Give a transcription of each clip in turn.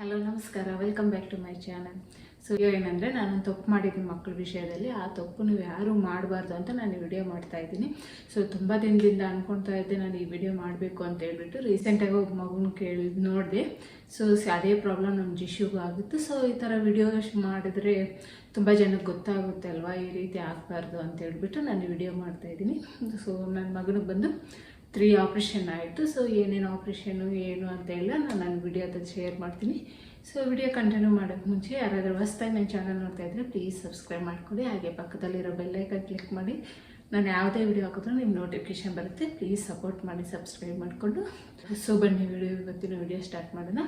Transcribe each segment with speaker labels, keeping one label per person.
Speaker 1: Hello ನಮಸ್ಕಾರ. Welcome back to my channel so ಏನಂದರೆ ನಾನು ತಪ್ಪು ಮಾಡಿದ್ದೀನಿ ಮಕ್ಕಳ ವಿಷಯದಲ್ಲಿ. ಆ ತಪ್ಪು ನೀವು ಯಾರೂ ಮಾಡಬಾರ್ದು ಅಂತ ನಾನು ವಿಡಿಯೋ ಮಾಡ್ತಾ ಇದ್ದೀನಿ. ಸೊ ತುಂಬ ದಿನದಿಂದ ಅಂದ್ಕೊಳ್ತಾ ಇದ್ದೆ ನಾನು ಈ ವಿಡಿಯೋ ಮಾಡಬೇಕು ಅಂತ ಹೇಳ್ಬಿಟ್ಟು ರೀಸೆಂಟಾಗಿ ಒಬ್ಬ ಮಗುನ ಕೇಳಿ ನೋಡಿದೆ. ಸೊ ಅದೇ ಪ್ರಾಬ್ಲಮ್ ನಮ್ಮ ಜಿಶುಗೂ ಆಗುತ್ತೆ. ಸೊ ಈ ಥರ ವಿಡಿಯೋ ಮಾಡಿದ್ರೆ ತುಂಬ ಜನಕ್ಕೆ ಗೊತ್ತಾಗುತ್ತೆ ಅಲ್ವಾ? ಈ ರೀತಿ ಆಗಬಾರ್ದು ಅಂತ ಹೇಳ್ಬಿಟ್ಟು ನಾನು ವಿಡಿಯೋ ಮಾಡ್ತಾ ಇದ್ದೀನಿ. ಸೊ ನನ್ನ ಮಗನಿಗೆ ಬಂದು ತ್ರೀ ಆಪ್ರೇಷನ್ ಆಯಿತು ಸೊ ಏನೇನು ಆಪ್ರೇಷನ್ನು ಏನು ಅಂತ ಎಲ್ಲ ನಾನು ನನ್ನ ವಿಡಿಯೋದಲ್ಲಿ ಶೇರ್ ಮಾಡ್ತೀನಿ. ಸೊ ವಿಡಿಯೋ ಕಂಟಿನ್ಯೂ ಮಾಡೋಕ್ಕೆ ಮುಂಚೆ ಯಾರಾದರೂ ಹೊಸ್ದಾಗಿ ನನ್ನ ಚಾನಲ್ ನೋಡ್ತಾ ಇದ್ದರೆ ಪ್ಲೀಸ್ ಸಬ್ಸ್ಕ್ರೈಬ್ ಮಾಡ್ಕೊಳ್ಳಿ. ಹಾಗೆ ಪಕ್ಕದಲ್ಲಿರೋ ಬೆಲ್ಲೈಕನ್ ಕ್ಲಿಕ್ ಮಾಡಿ. ನಾನು ಯಾವುದೇ ವಿಡಿಯೋ ಹಾಕಿದ್ರೂ ನಿಮ್ಮ ನೋಟಿಫಿಕೇಶನ್ ಬರುತ್ತೆ. ಪ್ಲೀಸ್ ಸಪೋರ್ಟ್ ಮಾಡಿ ಸಬ್ಸ್ಕ್ರೈಬ್ ಮಾಡಿಕೊಂಡು. ಸೊ ಬನ್ನಿ ವಿಡಿಯೋ ಇವತ್ತಿನ ವಿಡಿಯೋ ಸ್ಟಾರ್ಟ್ ಮಾಡೋಣ.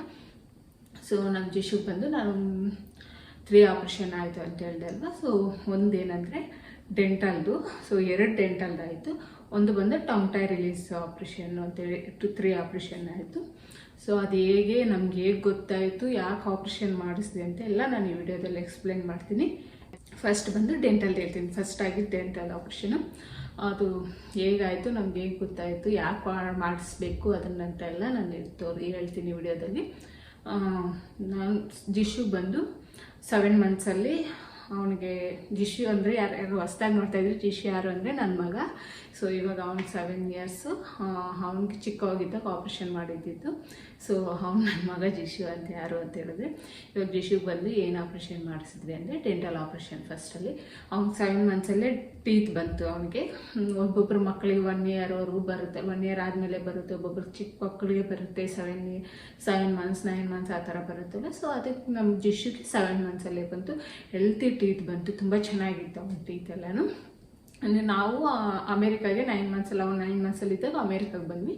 Speaker 1: ಸೊ ನಮ್ಮ ಜಿಶು ಬಂದು, ನಾನು ತ್ರೀ ಆಪ್ರೇಷನ್ ಆಯಿತು ಅಂತ ಹೇಳಿದೆ ಅಲ್ವಾ? ಸೊ ಒಂದೇನಂದರೆ ಡೆಂಟಲ್ದು ಸೊ ಎರಡು ಡೆಂಟಲ್ದು ಆಯಿತು ಒಂದು ಬಂದು ಟಾಂಗ್ ಟೈ ರಿಲೀಸ್ ಆಪ್ರೇಷನ್ ಅಂತೇಳಿ ಟು ತ್ರೀ ಆಪ್ರೇಷನ್ ಆಯಿತು. ಸೊ ಅದು ಹೇಗೆ, ನಮ್ಗೆ ಹೇಗೆ ಗೊತ್ತಾಯಿತು, ಯಾಕೆ ಆಪ್ರೇಷನ್ ಮಾಡಿಸಿದೆ ಅಂತ ಎಲ್ಲ ನಾನು ಈ ವಿಡಿಯೋದಲ್ಲಿ ಎಕ್ಸ್ಪ್ಲೇನ್ ಮಾಡ್ತೀನಿ. ಫಸ್ಟ್ ಬಂದು ಡೆಂಟಲ್ ಹೇಳ್ತೀನಿ ಫಸ್ಟ್ ಆಗಿದ್ದು ಡೆಂಟಲ್ ಆಪ್ರೇಷನು ಅದು ಹೇಗಾಯಿತು, ನಮ್ಗೆ ಹೇಗೆ ಗೊತ್ತಾಯಿತು, ಯಾಕೆ ಮಾಡಿಸ್ಬೇಕು ಅದನ್ನಂತೆಲ್ಲ ನಾನು ತೋರಿ, ಹೇಳ್ತೀನಿ ವಿಡಿಯೋದಲ್ಲಿ. ನಾನು ಜಿಶು ಬಂದು ಸೆವೆನ್ ಮಂತ್ಸಲ್ಲಿ ಅವನಿಗೆ ಜಿಶು ಅಂದರೆ ಯಾರು ಯಾರು ಹೊಸ್ದಾಗಿ ನೋಡ್ತಾ ಇದ್ರು, ಜಿಶು ಯಾರು ಅಂದರೆ ನನ್ನ ಮಗ. ಸೊ ಇವಾಗ ಅವ್ನು ಸೆವೆನ್ ಇಯರ್ಸು ಅವ್ನಿಗೆ ಚಿಕ್ಕವಾಗಿದ್ದಾಗ ಆಪ್ರೇಷನ್ ಮಾಡಿದ್ದಿತ್ತು ಸೊ ಅವ್ನು ನನ್ನ ಮಗ ಜಿಶು ಅಂತ ಯಾರು ಅಂತ ಹೇಳಿದ್ರೆ, ಇವಾಗ ಜಿಶುಗೆ ಬಂದು ಏನು ಆಪ್ರೇಷನ್ ಮಾಡಿಸಿದ್ವಿ ಅಂದರೆ ಡೆಂಟಲ್ ಆಪ್ರೇಷನ್ ಫಸ್ಟಲ್ಲಿ ಅವ್ನಿಗೆ ಸೆವೆನ್ ಮಂತ್ಸಲ್ಲೇ ಟೀತ್ ಬಂತು ಅವನಿಗೆ. ಒಬ್ಬೊಬ್ಬರು ಮಕ್ಕಳಿಗೆ ಒನ್ ಇಯರ್ವರೆಗೂ ಬರುತ್ತೆ. ಒನ್ ಇಯರ್ ಆದಮೇಲೆ ಬರುತ್ತೆ, ಒಬ್ಬೊಬ್ರು ಚಿಕ್ಕ ಮಕ್ಕಳಿಗೆ ಬರುತ್ತೆ. Seven seven months nine months ಆ ಥರ ಬರುತ್ತಲ್ಲ. ಸೊ ಅದಕ್ಕೆ ನಮ್ಮ ಜಿಶುಗೆ ಸೆವೆನ್ ಮಂತ್ಸಲ್ಲೇ ಬಂತು. ಹೆಲ್ತಿ ಟೀತ್ ಬಂತು. ತುಂಬ ಚೆನ್ನಾಗಿತ್ತು ಅವ್ನ ಟೀತ್ ಎಲ್ಲನೂ. ಅಂದರೆ ನಾವು ಅಮೇರಿಕಾಗೆ ನೈನ್ ಮಂತ್ಸಲ್ಲಿ ಅವ್ನು ನೈನ್ ಮಂತ್ಸಲ್ಲಿ ಇದ್ದಾಗ ಅಮೇರಿಕಾಗೆ ಬಂದ್ವಿ.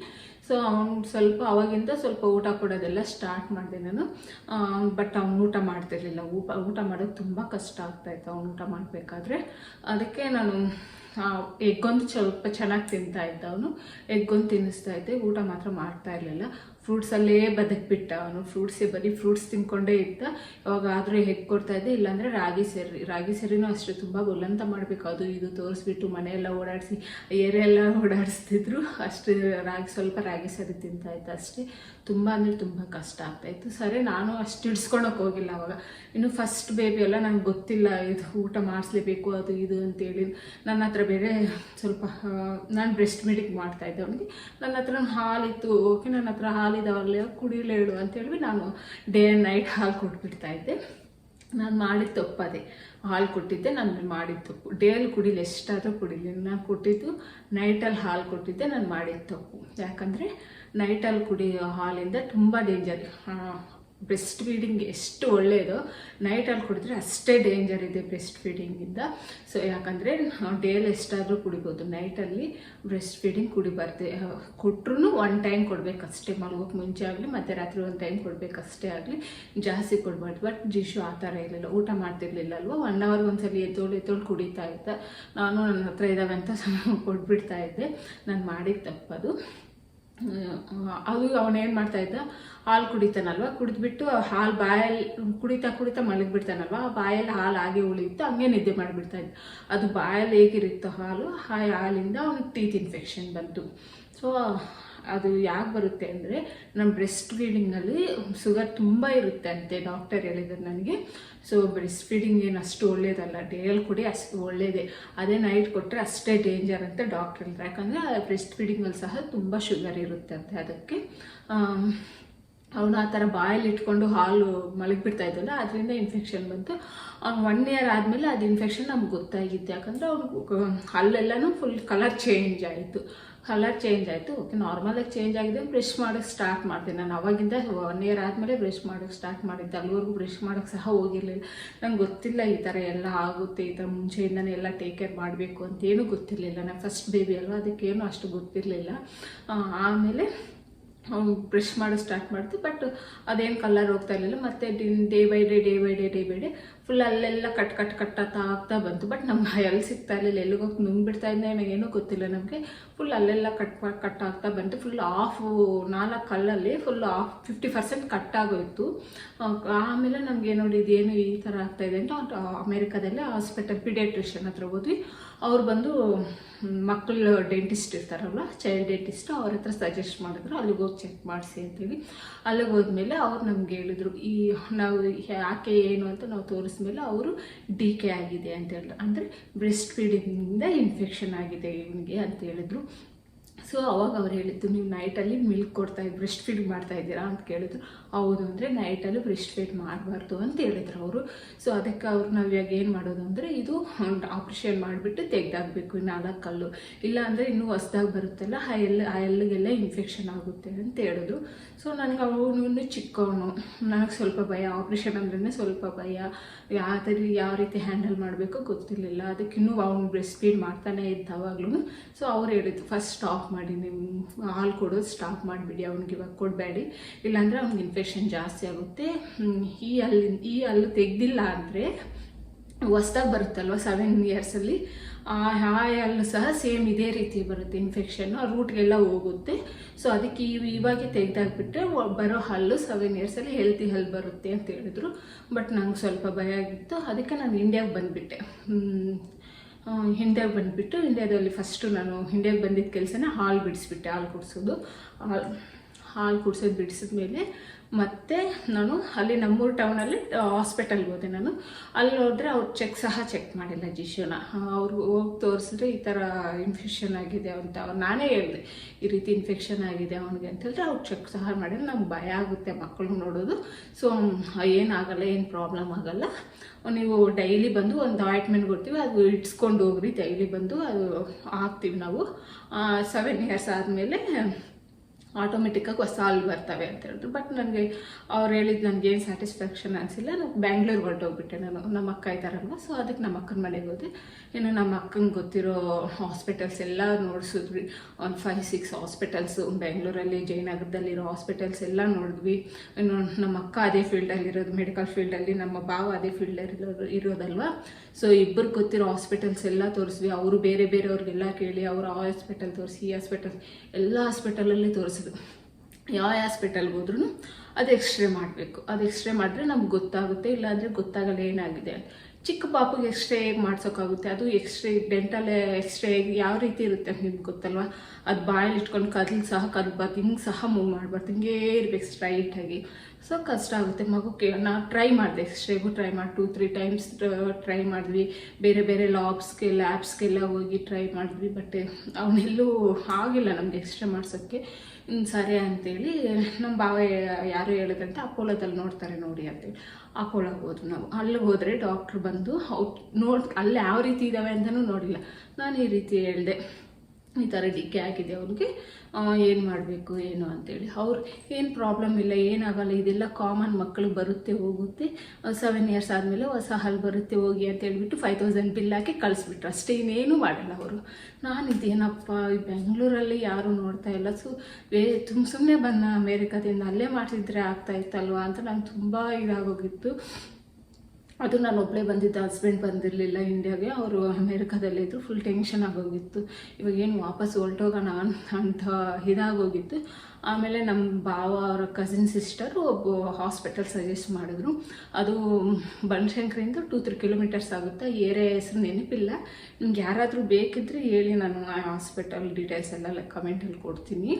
Speaker 1: ಸೊ ಅವ್ನು ಸ್ವಲ್ಪ, ಅವಾಗಿಂದ ಸ್ವಲ್ಪ ಊಟ ಕೊಡೋದೆಲ್ಲ ಸ್ಟಾರ್ಟ್ ಮಾಡಿದೆ ನಾನು. ಬಟ್ ಅವ್ನು ಊಟ ಮಾಡ್ತಿರ್ಲಿಲ್ಲ. ಊಟ ಊಟ ಮಾಡೋದು ತುಂಬ ಕಷ್ಟ ಆಗ್ತಾಯಿತ್ತು ಅವ್ನು ಊಟ ಮಾಡಬೇಕಾದ್ರೆ. ಅದಕ್ಕೆ ನಾನು ಎಗ್ಗೊಂದು ಸ್ವಲ್ಪ ಚೆನ್ನಾಗಿ ತಿಂತಾ ಅವನು. ಎಗ್ಗೊಂದು ತಿನ್ನಿಸ್ತಾ ಇದ್ದೆ. ಊಟ ಮಾತ್ರ ಮಾಡ್ತಾ ಇರಲಿಲ್ಲ. ಫ್ರೂಟ್ಸಲ್ಲೇ ಬದುಕ್ಬಿಟ್ಟ ಅವನು. ಫ್ರೂಟ್ಸೇ ಬರೀ ಫ್ರೂಟ್ಸ್ ತಿನ್ಕೊಂಡೇ ಇದ್ದ. ಇವಾಗ ಆದರೆ ಹೆಗ್ ಕೊಡ್ತಾ ಇದ್ದೆ, ಇಲ್ಲಾಂದರೆ ರಾಗಿ ಸರಿ ರಾಗಿ ಸರಿನೂ ಅಷ್ಟೇ ತುಂಬ ಗೊಲ್ಲಂತ ಮಾಡಬೇಕು. ಅದು ಇದು ತೋರಿಸ್ಬಿಟ್ಟು ಮನೆಯೆಲ್ಲ ಓಡಾಡಿಸಿ ಏರೆಲ್ಲ ಓಡಾಡಿಸ್ತಿದ್ರು. ಅಷ್ಟೇ ರಾಗಿ, ಸ್ವಲ್ಪ ರಾಗಿ ಸರಿ ತಿಂತಾ ಇದ್ದ ಅಷ್ಟೇ. ತುಂಬ ಅಂದರೆ ತುಂಬ ಕಷ್ಟ ಆಗ್ತಾಯಿತ್ತು. ಸರಿ, ನಾನು ಅಷ್ಟು ಇಡ್ಸ್ಕೊಳಕ್ಕೆ ಹೋಗಿಲ್ಲ ಅವಾಗ. ಇನ್ನು ಫಸ್ಟ್ ಬೇಬಿ ಎಲ್ಲ ನಂಗೆ ಗೊತ್ತಿಲ್ಲ, ಇದು ಊಟ ಮಾಡಿಸ್ಲೇಬೇಕು, ಅದು ಇದು ಅಂತೇಳಿ. ನನ್ನ ಹತ್ರ ಬೇರೆ ಸ್ವಲ್ಪ ನಾನು ಬ್ರೆಸ್ಟ್ ಮಿಲ್ಕ್ ಮಾಡ್ತಾಯಿದ್ದೆ ಅವನಿಗೆ. ನನ್ನ ಹತ್ರ ಹಾಲಿತ್ತು, ಓಕೆ, ನನ್ನ ಹತ್ರ ಹಾಲಿದವಾಗಲೇ ಕುಡಿಯಲೇ ಹೇಳು ಅಂತೇಳಿ ನಾನು ಡೇ ಆ್ಯಂಡ್ ನೈಟ್ ಹಾಲು ಕೊಟ್ಬಿಡ್ತಾ ಇದ್ದೆ ನಾನು ಮಾಡಿದ ತಪ್ಪದೆ. ಹಾಲು ಕೊಟ್ಟಿದ್ದೆ, ನಾನು ಮಾಡಿದ ತಪ್ಪು. ಡೇಲಿ ಕುಡಿಲಿ, ಎಷ್ಟಾದರೂ ಕುಡಿಲಿ. ನಾನು ಕೊಟ್ಟಿದ್ದು ನೈಟಲ್ಲಿ ಹಾಲು ಕೊಟ್ಟಿದ್ದೆ, ನಾನು ಮಾಡಿದ ತಪ್ಪು. ಯಾಕಂದರೆ ನೈಟಲ್ಲಿ ಕುಡಿಯೋ ಹಾಲಿಂದ ತುಂಬ ಡೇಂಜರ್ ಬ್ರೆಸ್ಟ್ ಫೀಡಿಂಗ್ ಎಷ್ಟು ಒಳ್ಳೆಯದೋ ನೈಟಲ್ಲಿ ಕುಡಿದ್ರೆ ಅಷ್ಟೇ ಡೇಂಜರ್ ಇದೆ ಬ್ರೆಸ್ಟ್ ಫೀಡಿಂಗಿಂದ ಸೊ ಯಾಕಂದರೆ ಡೇಲಿ ಎಷ್ಟಾದರೂ ಕುಡಿಬೋದು. ನೈಟಲ್ಲಿ ಬ್ರೆಸ್ಟ್ ಫೀಡಿಂಗ್ ಕುಡಿಬಾರ್ದು. ಕೊಟ್ಟರು ಒನ್ ಟೈಮ್ ಕೊಡಬೇಕು ಅಷ್ಟೇ ಮಲಗೋಕೆ ಮುಂಚೆ ಆಗಲಿ, ಮತ್ತು ರಾತ್ರಿ ಒಂದು ಟೈಮ್ ಕೊಡಬೇಕು ಅಷ್ಟೇ ಆಗಲಿ. ಜಾಸ್ತಿ ಕೊಡಬಾರ್ದು. ಬಟ್ ಜಿಶು ಆ ಥರ ಇರಲಿಲ್ಲ. ಊಟ ಮಾಡ್ತಿರ್ಲಿಲ್ಲ ಅಲ್ವಾ ಒನ್ ಅವರ್ ಒಂದ್ಸಲಿ ಎದ್ದೋಳು ಎದ್ದೋಳು ಕುಡಿತಾ ಇದ್ದ. ನಾನು ನನ್ನ ಹತ್ರ ಇದ್ದಾವೆ ಅಂತ ಕೊಟ್ಬಿಡ್ತಾ ಇದ್ದೆ. ನಾನು ಮಾಡಿದ ತಪ್ಪದು. ಅದು ಅವನೇನು ಮಾಡ್ತಾ ಇದ್ದ? ಹಾಲು ಕುಡಿತಾನಲ್ವ? ಕುಡಿದ್ಬಿಟ್ಟು ಹಾಲು ಬಾಯಲ್ಲಿ ಕುಡಿತಾ ಕುಡಿತಾ ಮಲಗಿಬಿಡ್ತಾನಲ್ವ? ಆ ಬಾಯಲ್ಲಿ ಹಾಲು ಹಾಗೆ ಉಳಿಯುತ್ತೆ, ಹಂಗೆ ನಿದ್ದೆ ಇದ್ದ. ಅದು ಬಾಯಲ್ಲಿ ಹೇಗಿರುತ್ತೋ ಹಾಲು ಆ ಹಾಲಿಂದ ಅವನಿಗೆ ಟೀತ್ ಇನ್ಫೆಕ್ಷನ್ ಬಂತು. ಸೊ ಅದು ಯಾಕೆ ಬರುತ್ತೆ ಅಂದರೆ ನಮ್ಮ ಬ್ರೆಸ್ಟ್ ಫೀಡಿಂಗಲ್ಲಿ ಶುಗರ್ ತುಂಬ ಇರುತ್ತೆ ಅಂತೆ ಡಾಕ್ಟರ್ ಹೇಳಿದ್ರು ನನಗೆ. ಸೊ ಬ್ರೆಸ್ಟ್ ಫೀಡಿಂಗ್ ಏನು ಅಷ್ಟು ಒಳ್ಳೇದಲ್ಲ ಡೇಯಲ್ಲಿ ಕೊಡಿ ಅಷ್ಟು ಒಳ್ಳೇದೇ. ಅದೇ ನೈಟ್ ಕೊಟ್ಟರೆ ಅಷ್ಟೇ ಡೇಂಜರ್ ಅಂತ ಡಾಕ್ಟರ್ ಹೇಳಿದ್ರು ಯಾಕಂದರೆ ಬ್ರೆಸ್ಟ್ ಫೀಡಿಂಗಲ್ಲಿ ಸಹ ತುಂಬ ಶುಗರ್ ಇರುತ್ತೆ ಅಂತೆ ಅದಕ್ಕೆ. ಅವನು ಆ ಥರ ಬಾಯಲ್ಲಿ ಇಟ್ಕೊಂಡು ಹಾಲು ಮಲಗಿಬಿಡ್ತಾ ಇದ್ದಲ್ಲ, ಅದರಿಂದ ಇನ್ಫೆಕ್ಷನ್ ಬಂತು. ಅವ್ನು ಒನ್ ಇಯರ್ ಆದಮೇಲೆ ಅದು ಇನ್ಫೆಕ್ಷನ್ ನಮ್ಗೆ ಗೊತ್ತಾಗಿತ್ತು. ಯಾಕಂದರೆ ಅವ್ನು ಹಲ್ಲೆಲ್ಲನೂ ಫುಲ್ ಕಲರ್ ಚೇಂಜ್ ಆಯಿತು. ಕಲರ್ ಚೇಂಜ್ ಆಯಿತು. ಓಕೆ ನಾರ್ಮಲಾಗಿ ಚೇಂಜ್ ಆಗಿದೆ. ಬ್ರಷ್ ಮಾಡೋಕ್ಕೆ ಸ್ಟಾರ್ಟ್ ಮಾಡ್ತೀನಿ. ನಾನು ಅವಾಗಿಂದ ಒನ್ ಇಯರ್ ಆದಮೇಲೆ ಬ್ರಷ್ ಮಾಡೋಕ್ಕೆ ಸ್ಟಾರ್ಟ್ ಮಾಡಿದ್ದೆ. ಅಲ್ಲಿವರೆಗೂ ಬ್ರಷ್ ಮಾಡೋಕ್ಕೆ ಸಹ ಹೋಗಿರಲಿಲ್ಲ. ನಂಗೆ ಗೊತ್ತಿಲ್ಲ ಈ ಥರ ಎಲ್ಲ ಆಗುತ್ತೆ, ಈ ಥರ ಮುಂಚೆಯಿಂದನೇ ಎಲ್ಲ ಟೇಕ್ ಕೇರ್ ಮಾಡಬೇಕು ಅಂತೇನೂ ಗೊತ್ತಿರಲಿಲ್ಲ. ನಾನು ಫಸ್ಟ್ ಬೇಬಿ ಅಲ್ವಾ, ಅದಕ್ಕೇನು ಅಷ್ಟು ಗೊತ್ತಿರಲಿಲ್ಲ. ಆಮೇಲೆ ಬ್ರಷ್ ಮಾಡೋ ಸ್ಟಾರ್ಟ್ ಮಾಡ್ತೀವಿ ಬಟ್ ಅದೇನು ಕಲರ್ ಹೋಗ್ತಾ ಇರಲಿಲ್ಲ. ಮತ್ತು day by day day by day day by day full ಅಲ್ಲೆಲ್ಲ ಕಟ್ ಕಟ್ ಕಟ್ಟಾಗ್ತಾ ಆಗ್ತಾ ಬಂತು. ಬಟ್ ನಮ್ಗೆ ಎಲ್ಲಿ ಸಿಗ್ತಾ ಇರಲಿಲ್ಲ. ಎಲ್ಲಿಗೆ ಹೋಗಿ ನುಂಗ್ಬಿಡ್ತಾ ಇದ್ದೆ ಏನೋ ಗೊತ್ತಿಲ್ಲ ನಮಗೆ. ಫುಲ್ ಅಲ್ಲೆಲ್ಲ ಕಟ್ ಕಟ್ ಆಗ್ತಾ ಬಂತು. ಫುಲ್ ಆಫ್ ನಾಲ್ಕು ಕಲ್ಲಲ್ಲಿ full of fifty percent cut ಆಗೋಯ್ತು. ಆಮೇಲೆ ನಮಗೆ ನೋಡಿ ಇದೇನು ಈ ಥರ ಆಗ್ತಾ ಇದೆ ಅಂತ ಅಮೇರಿಕಾದಲ್ಲೇ ಹಾಸ್ಪಿಟಲ್ ಪಿಡಿಯಾಟ್ರಿಷಿಯನ್ ಹತ್ರ ಹೋದ್ವಿ. ಅವ್ರು ಬಂದು ಮಕ್ಕಳು ಡೆಂಟಿಸ್ಟ್ ಇರ್ತಾರಲ್ಲ ಚೈಲ್ಡ್ ಡೆಂಟಿಸ್ಟ್ ಅವ್ರ ಹತ್ರ ಸಜೆಸ್ಟ್ ಮಾಡಿದ್ರು, ಅಲ್ಲಿಗೆ ಹೋಗಿ ಚೆಕ್ ಮಾಡಿಸಿ ಅಂತೇಳಿ ಅಲ್ಲಿಗೆ ಹೋದ್ಮೇಲೆ ಅವ್ರು ನಮ್ಗೆ ಹೇಳಿದ್ರು, ಈ ನಾವು ಯಾಕೆ ಏನು ಅಂತ ನಾವು ತೋರಿಸ್ಮೇಲೆ ಅವರು ಡಿ ಕೆ ಆಗಿದೆ ಅಂತ ಹೇಳಿದ್ರು ಅಂದರೆ ಬ್ರೆಸ್ಟ್ ಫೀಡಿಂಗಿಂದ ಇನ್ಫೆಕ್ಷನ್ ಆಗಿದೆ ಇವನಿಗೆ ಅಂತ ಹೇಳಿದ್ರು. ಸೊ ಅವಾಗ ಅವ್ರು ಹೇಳಿದ್ದು, ನೀವು ನೈಟಲ್ಲಿ ಮಿಲ್ಕ್ ಕೊಡ್ತಾ ಬ್ರೆಸ್ಟ್ ಫೀಡ್ ಮಾಡ್ತಾ ಇದ್ದೀರಾ? ಅಂತ ಕೇಳಿದ್ರು. ಹೌದು ಅಂದರೆ ನೈಟಲ್ಲಿ ಬ್ರೆಸ್ಟ್ ಫೀಡ್ ಮಾಡಬಾರ್ದು ಅಂತ ಹೇಳಿದ್ರು ಅವರು. ಸೊ ಅದಕ್ಕೆ ಅವ್ರು ನಾವು ಇವಾಗ ಏನು ಮಾಡೋದು ಅಂದರೆ, ಇದು ಆಪ್ರೇಷನ್ ಮಾಡಿಬಿಟ್ಟು ತೆಗ್ದಾಗಬೇಕು ನಾಲ್ಕು ಕಲ್ಲು. ಇಲ್ಲ ಅಂದರೆ ಇನ್ನೂ ಹೊಸ್ದಾಗಿ ಬರುತ್ತಲ್ಲ, ಆ ಎಲ್ಲಿ ಆ ಎಲ್ಲಿಗೆಲ್ಲ ಇನ್ಫೆಕ್ಷನ್ ಆಗುತ್ತೆ ಅಂತ ಹೇಳಿದ್ರು. ಸೊ ನನಗೆ ಅವನು ಚಿಕ್ಕವನು. ನನಗೆ ಸ್ವಲ್ಪ ಭಯ ಆಪ್ರೇಷನ್ ಅಂದ್ರೇ ಸ್ವಲ್ಪ ಭಯ. ಯಾವ ಯಾವ ರೀತಿ ಹ್ಯಾಂಡಲ್ ಮಾಡಬೇಕು ಗೊತ್ತಿರಲಿಲ್ಲ. ಅದಕ್ಕೆ ಇನ್ನೂ ಅವ್ನು ಬ್ರೆಸ್ಟ್ ಫೀಡ್ ಮಾಡ್ತಾನೆ ಇದ್ದ ಅವಾಗ್ಲೂ ಸೊ ಅವ್ರು ಹೇಳಿದ್ದು ಫಸ್ಟ್ ಸ್ಟಾಪ್ ಮಾಡಿ. ನೀವು ಹಾಲು ಕೊಡೋದು ಸ್ಟಾಪ್ ಮಾಡಿಬಿಡಿ, ಅವ್ನಿಗೆ ಇವಾಗ ಕೊಡಬೇಡಿ. ಇಲ್ಲಾಂದರೆ ಅವ್ನಿಗೆ ಇನ್ಫೆಕ್ಷನ್ ಜಾಸ್ತಿ ಆಗುತ್ತೆ. ಈ ಅಲ್ಲಿ ಈ ಹಲ್ಲು ತೆಗ್ದಿಲ್ಲ ಅಂದರೆ ಹೊಸ್ದಾಗಿ ಬರುತ್ತಲ್ವ ಸೆವೆನ್ ಇಯರ್ಸಲ್ಲಿ ಆ ಹಲ್ಲು ಸಹ ಸೇಮ್ ಇದೇ ರೀತಿ ಬರುತ್ತೆ ಇನ್ಫೆಕ್ಷನ್ ರೂಟ್ಗೆಲ್ಲ ಹೋಗುತ್ತೆ. ಸೊ ಅದಕ್ಕೆ ಇವು ಇವಾಗೆ ತೆಗ್ದಾಕ್ಬಿಟ್ರೆ ಬರೋ ಹಲ್ಲು ಸೆವೆನ್ ಇಯರ್ಸಲ್ಲಿ ಹೆಲ್ತಿ ಹಲ್ಲು ಬರುತ್ತೆ ಅಂತ ಹೇಳಿದ್ರು. ಬಟ್ ನಂಗೆ ಸ್ವಲ್ಪ ಭಯ ಆಗಿತ್ತು. ಅದಕ್ಕೆ ನಾನು ಇಂಡಿಯಾಗೆ ಬಂದುಬಿಟ್ಟೆ. ಇಂಡಿಯಾಗೆ ಬಂದುಬಿಟ್ಟು ಇಂಡಿಯಾದಲ್ಲಿ ಫಸ್ಟು ನಾನು ಹಿಂದೆ ಬಂದಿದ್ದ ಕೆಲಸನ ಹಾಲು ಬಿಡಿಸ್ಬಿಟ್ಟೆ ಹಾಲು ಕುಡಿಸೋದು. ಹಾಲು ಹಾಲು ಕುಡಿಸೋದು ಬಿಡಿಸಿದ್ಮೇಲೆ ಮತ್ತೆ ನಾನು ಅಲ್ಲಿ ನಮ್ಮೂರು ಟೌನಲ್ಲಿ ಹಾಸ್ಪಿಟಲ್ಗೆ ಹೋದೆ ನಾನು. ಅಲ್ಲಿ ಹೋದರೆ ಅವ್ರು ಚೆಕ್ ಸಹ ಚೆಕ್ ಮಾಡಿಲ್ಲ ಜಿಶುನ. ಅವ್ರು ಹೋಗಿ ತೋರಿಸಿದ್ರೆ ಈ ಥರ ಇನ್ಫೆಕ್ಷನ್ ಆಗಿದೆ ಅಂತ ಅವ್ರು ನಾನೇ ಹೇಳಿದೆ. ಈ ರೀತಿ ಇನ್ಫೆಕ್ಷನ್ ಆಗಿದೆ ಅವನಿಗೆ ಅಂತ ಹೇಳಿದ್ರೆ ಅವ್ರು ಚೆಕ್ ಸಹ ಮಾಡಿದ್ರೆ ನಮ್ಗೆ ಭಯ ಆಗುತ್ತೆ ಮಕ್ಕಳು ನೋಡೋದು. ಸೊ ಏನಾಗಲ್ಲ, ಏನು ಪ್ರಾಬ್ಲಮ್ ಆಗಲ್ಲ. ನೀವು ಡೈಲಿ ಬಂದು ಒಂದು ಆಯಿಂಟ್ಮೆಂಟ್ ಕೊಡ್ತೀವಿ, ಅದು ಇಟ್ಸ್ಕೊಂಡು ಹೋಗ್ರಿ ಡೈಲಿ ಬಂದು ಅದು ಹಾಕ್ತೀವಿ ನಾವು. ಸೆವೆನ್ ಇಯರ್ಸ್ ಆದಮೇಲೆ ಆಟೋಮೆಟಿಕ್ಕಾಗಿ ಹೊಸ ಅಲ್ಲಿ ಬರ್ತವೆ ಅಂತ ಹೇಳಿದ್ರು. ಬಟ್ ನನಗೆ ಅವ್ರು ಹೇಳಿದ್ದು ನನಗೇನು ಸ್ಯಾಟಿಸ್ಫ್ಯಾಕ್ಷನ್ ಅನಿಸಿಲ್ಲ. ನಾನು ಬ್ಯಾಂಗ್ಳೂರ್ಗೆ ಹೊರಟೋಗ್ಬಿಟ್ಟೆ ನಾನು. ನಮ್ಮ ಅಕ್ಕ ಇದ್ದಾರಲ್ವ ಸೊ ಅದಕ್ಕೆ ನಮ್ಮ ಅಕ್ಕನ ಮನೆಗೆ ಹೋದೆ. ಇನ್ನು ನಮ್ಮ ಅಕ್ಕಂಗೆ ಗೊತ್ತಿರೋ ಹಾಸ್ಪಿಟಲ್ಸ್ ಎಲ್ಲ ನೋಡಿಸಿದ್ವಿ. ಒಂದು ಫೈವ್ ಸಿಕ್ಸ್ ಹಾಸ್ಪಿಟಲ್ಸು ಬೆಂಗಳೂರಲ್ಲಿ ಜಯನಗರದಲ್ಲಿರೋ ಹಾಸ್ಪಿಟಲ್ಸ್ ಎಲ್ಲ ನೋಡಿದ್ವಿ. ಇನ್ನು ನಮ್ಮ ಅಕ್ಕ ಅದೇ ಫೀಲ್ಡಲ್ಲಿರೋದು ಮೆಡಿಕಲ್ ಫೀಲ್ಡಲ್ಲಿ ನಮ್ಮ ಭಾವ ಅದೇ ಫೀಲ್ಡಲ್ಲಿ ಇರೋದಲ್ವ? ಸೊ ಇಬ್ಬರು ಗೊತ್ತಿರೋ ಹಾಸ್ಪಿಟಲ್ಸ್ ಎಲ್ಲ ತೋರಿಸ್ವಿ ಅವರು ಬೇರೆ ಬೇರೆಯವ್ರಿಗೆಲ್ಲ ಕೇಳಿ ಅವರು ಆ ಹಾಸ್ಪಿಟಲ್ ತೋರಿಸಿ, ಈ ಹಾಸ್ಪಿಟಲ್ ಎಲ್ಲ ಹಾಸ್ಪಿಟಲಲ್ಲಿ ತೋರಿಸಿದ್ರು. ಯಾವ ಹಾಸ್ಪಿಟಲ್ಗೆ ಹೋದ್ರೂ ಅದು ಎಕ್ಸ್ರೇ ಮಾಡಬೇಕು. ಅದು ಎಕ್ಸ್ರೇ ಮಾಡಿದ್ರೆ ನಮ್ಗೆ ಗೊತ್ತಾಗುತ್ತೆ, ಇಲ್ಲಾಂದರೆ ಗೊತ್ತಾಗಲ್ಲ ಏನಾಗಿದೆ ಚಿಕ್ಕ ಪಾಪಗೆ ಎಕ್ಸ್ರೇ ಹೇಗೆ ಮಾಡ್ಸೋಕ್ಕಾಗುತ್ತೆ ಅದು ಎಕ್ಸ್ರೇ ಡೆಂಟಲ್ ಎಕ್ಸ್ರೇ ಯಾವ ರೀತಿ ಇರುತ್ತೆ ಅಂತ ನಿಮ್ಗೆ ಗೊತ್ತಲ್ವಾ? ಅದು ಬಾಯಲ್ಲಿ ಇಟ್ಕೊಂಡು ಕದ್ಲು ಸಹ ಕದ್ಬಾರ್ದು, ಹಿಂಗೆ ಸಹ ಮೂವ್ ಮಾಡಬಾರ್ದು, ಹಿಂಗೇ ಇರ್ಬೇಕು ಸ್ಟ್ರೈಟಾಗಿ ಸೊ ಕಷ್ಟ ಆಗುತ್ತೆ. ಮಗುಕ್ಕೆ ನಾವು ಟ್ರೈ ಮಾಡಿದೆ ಎಕ್ಸ್ರೇಗೂ ಟ್ರೈ ಮಾಡಿ ಟೂ ತ್ರೀ ಟೈಮ್ಸ್ ಟ್ರೈ ಮಾಡಿದ್ವಿ. ಬೇರೆ ಬೇರೆ ಲಾಬ್ಸ್ಗೆ ಲ್ಯಾಬ್ಸ್ಗೆಲ್ಲ ಹೋಗಿ ಟ್ರೈ ಮಾಡಿದ್ವಿ ಬಟ್ ಅವನ್ನೆಲ್ಲೂ ಆಗಿಲ್ಲ ನಮ್ಗೆ ಎಕ್ಸ್ರೇ ಮಾಡ್ಸೋಕ್ಕೆ. ಹ್ಮ್, ಸರಿ ಅಂತೇಳಿ ನಮ್ಮ ಭಾವ ಯಾರು ಹೇಳಿದ್ರಂತೆ ಅಪೋಲೋದಲ್ಲಿ ನೋಡ್ತಾರೆ ನೋಡಿ ಅಂತೇಳಿ. ಅಪೋಲೋಗೆ ಹೋದ್ರು ನಾವು. ಅಲ್ಲಿಗೆ ಹೋದರೆ ಡಾಕ್ಟ್ರು ಬಂದು ಅವು ನೋಡಿ ಅಲ್ಲಿ ಯಾವ ರೀತಿ ಇದ್ದಾವೆ ಅಂತಲೂ ನೋಡಿಲ್ಲ. ನಾನು ಈ ರೀತಿ ಹೇಳಿದೆ. ಈ ಥರ ಡಿಕ್ಕೆ ಆಗಿದೆ ಅವ್ರಿಗೆ ಏನು ಮಾಡಬೇಕು, ಏನು ಅಂತೇಳಿ. ಅವ್ರು ಏನು ಪ್ರಾಬ್ಲಮ್ ಇಲ್ಲ, ಏನಾಗಲ್ಲ, ಇದೆಲ್ಲ ಕಾಮನ್ ಮಕ್ಕಳು ಬರುತ್ತೆ, ಹೋಗುತ್ತೆ. ಸೆವೆನ್ ಇಯರ್ಸ್ ಆದಮೇಲೆ ಹೊಸ ಹಾಲು ಬರುತ್ತೆ, ಹೋಗಿ ಅಂತ ಹೇಳ್ಬಿಟ್ಟು ಫೈವ್ ತೌಸಂಡ್ ಬಿಲ್ ಹಾಕಿ ಕಳಿಸ್ಬಿಟ್ರು. ಅಷ್ಟೇ ಇನ್ನೇನು ಮಾಡಲ್ಲ ಅವರು. ನಾನು ಇದೇನಪ್ಪ, ಈ ಬೆಂಗಳೂರಲ್ಲಿ ಯಾರು ನೋಡ್ತಾ ಇಲ್ಲ. ಸೊ ವೇ ತುಂಬ ಸುಮ್ಮನೆ ಬಂದ ಅಮೇರಿಕಾದಿಂದ ಅಲ್ಲೇ ಮಾಡಿಸಿದ್ರೆ ಆಗ್ತಾ ಇತ್ತಲ್ವಾ ಅಂತ ನಂಗೆ ತುಂಬ ಇದಾಗೋಗಿತ್ತು. ಅದು ನಾನು ಒಬ್ಬಳೇ ಬಂದಿದ್ದ ಹಸ್ಬೆಂಡ್ ಬಂದಿರಲಿಲ್ಲ ಇಂಡಿಯಾಗೆ ಅವರು ಅಮೇರಿಕಾದಲ್ಲಿದ್ದರು ಫುಲ್ ಟೆನ್ಷನ್ ಆಗೋಗಿತ್ತು. ಇವಾಗ ಏನು ವಾಪಸ್ ಹೊರಟೋಗೋಣ ಅಂತ ಇದಾಗೋಗಿತ್ತು. ಆಮೇಲೆ ನಮ್ಮ ಭಾವ ಅವರ ಕಸಿನ್ ಸಿಸ್ಟರು ಒಬ್ಬ ಹಾಸ್ಪಿಟಲ್ ಸಜೆಸ್ಟ್ ಮಾಡಿದ್ರು. ಅದು ಬನಶಂಕರಿಂದ ಟೂ ತ್ರೀ ಕಿಲೋಮೀಟರ್ಸ್ ಆಗುತ್ತೆ. ಏರಿಯಾ ಹೆಸರು ನೆನಪಿಲ್ಲ. ನಿಮ್ಗೆ ಯಾರಾದರೂ ಬೇಕಿದ್ರೆ ಹೇಳಿ ನಾನು ಆ ಹಾಸ್ಪಿಟಲ್ ಡೀಟೇಲ್ಸ್ ಎಲ್ಲ ಕಮೆಂಟಲ್ಲಿ ಕೊಡ್ತೀನಿ.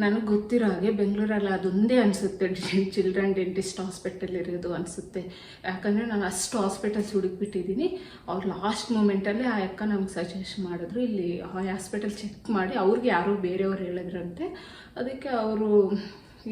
Speaker 1: ನನಗೆ ಗೊತ್ತಿರೋ ಹಾಗೆ ಬೆಂಗಳೂರಲ್ಲಿ ಅದೊಂದೇ ಅನಿಸುತ್ತೆ. ಚಿಲ್ಡ್ರನ್ ಡೆಂಟಿಸ್ಟ್ ಹಾಸ್ಪಿಟಲ್ ಇರೋದು ಅನಿಸುತ್ತೆ. ಯಾಕಂದರೆ ನಾನು ಅಷ್ಟು ಹಾಸ್ಪಿಟಲ್ಸ್ ಹುಡುಕ್ಬಿಟ್ಟಿದ್ದೀನಿ. ಅವ್ರು ಲಾಸ್ಟ್ ಮೂಮೆಂಟಲ್ಲಿ ಆ ಅಕ್ಕ ನಮ್ಗೆ ಸಜೆಸ್ಟ್ ಮಾಡಿದ್ರು, ಇಲ್ಲಿ ಆ ಹಾಸ್ಪಿಟಲ್ ಚೆಕ್ ಮಾಡಿ ಅವ್ರಿಗೆ ಯಾರೋ ಬೇರೆಯವ್ರು ಹೇಳಿದ್ರಂತೆ. ಅದಕ್ಕೆ ಅವರು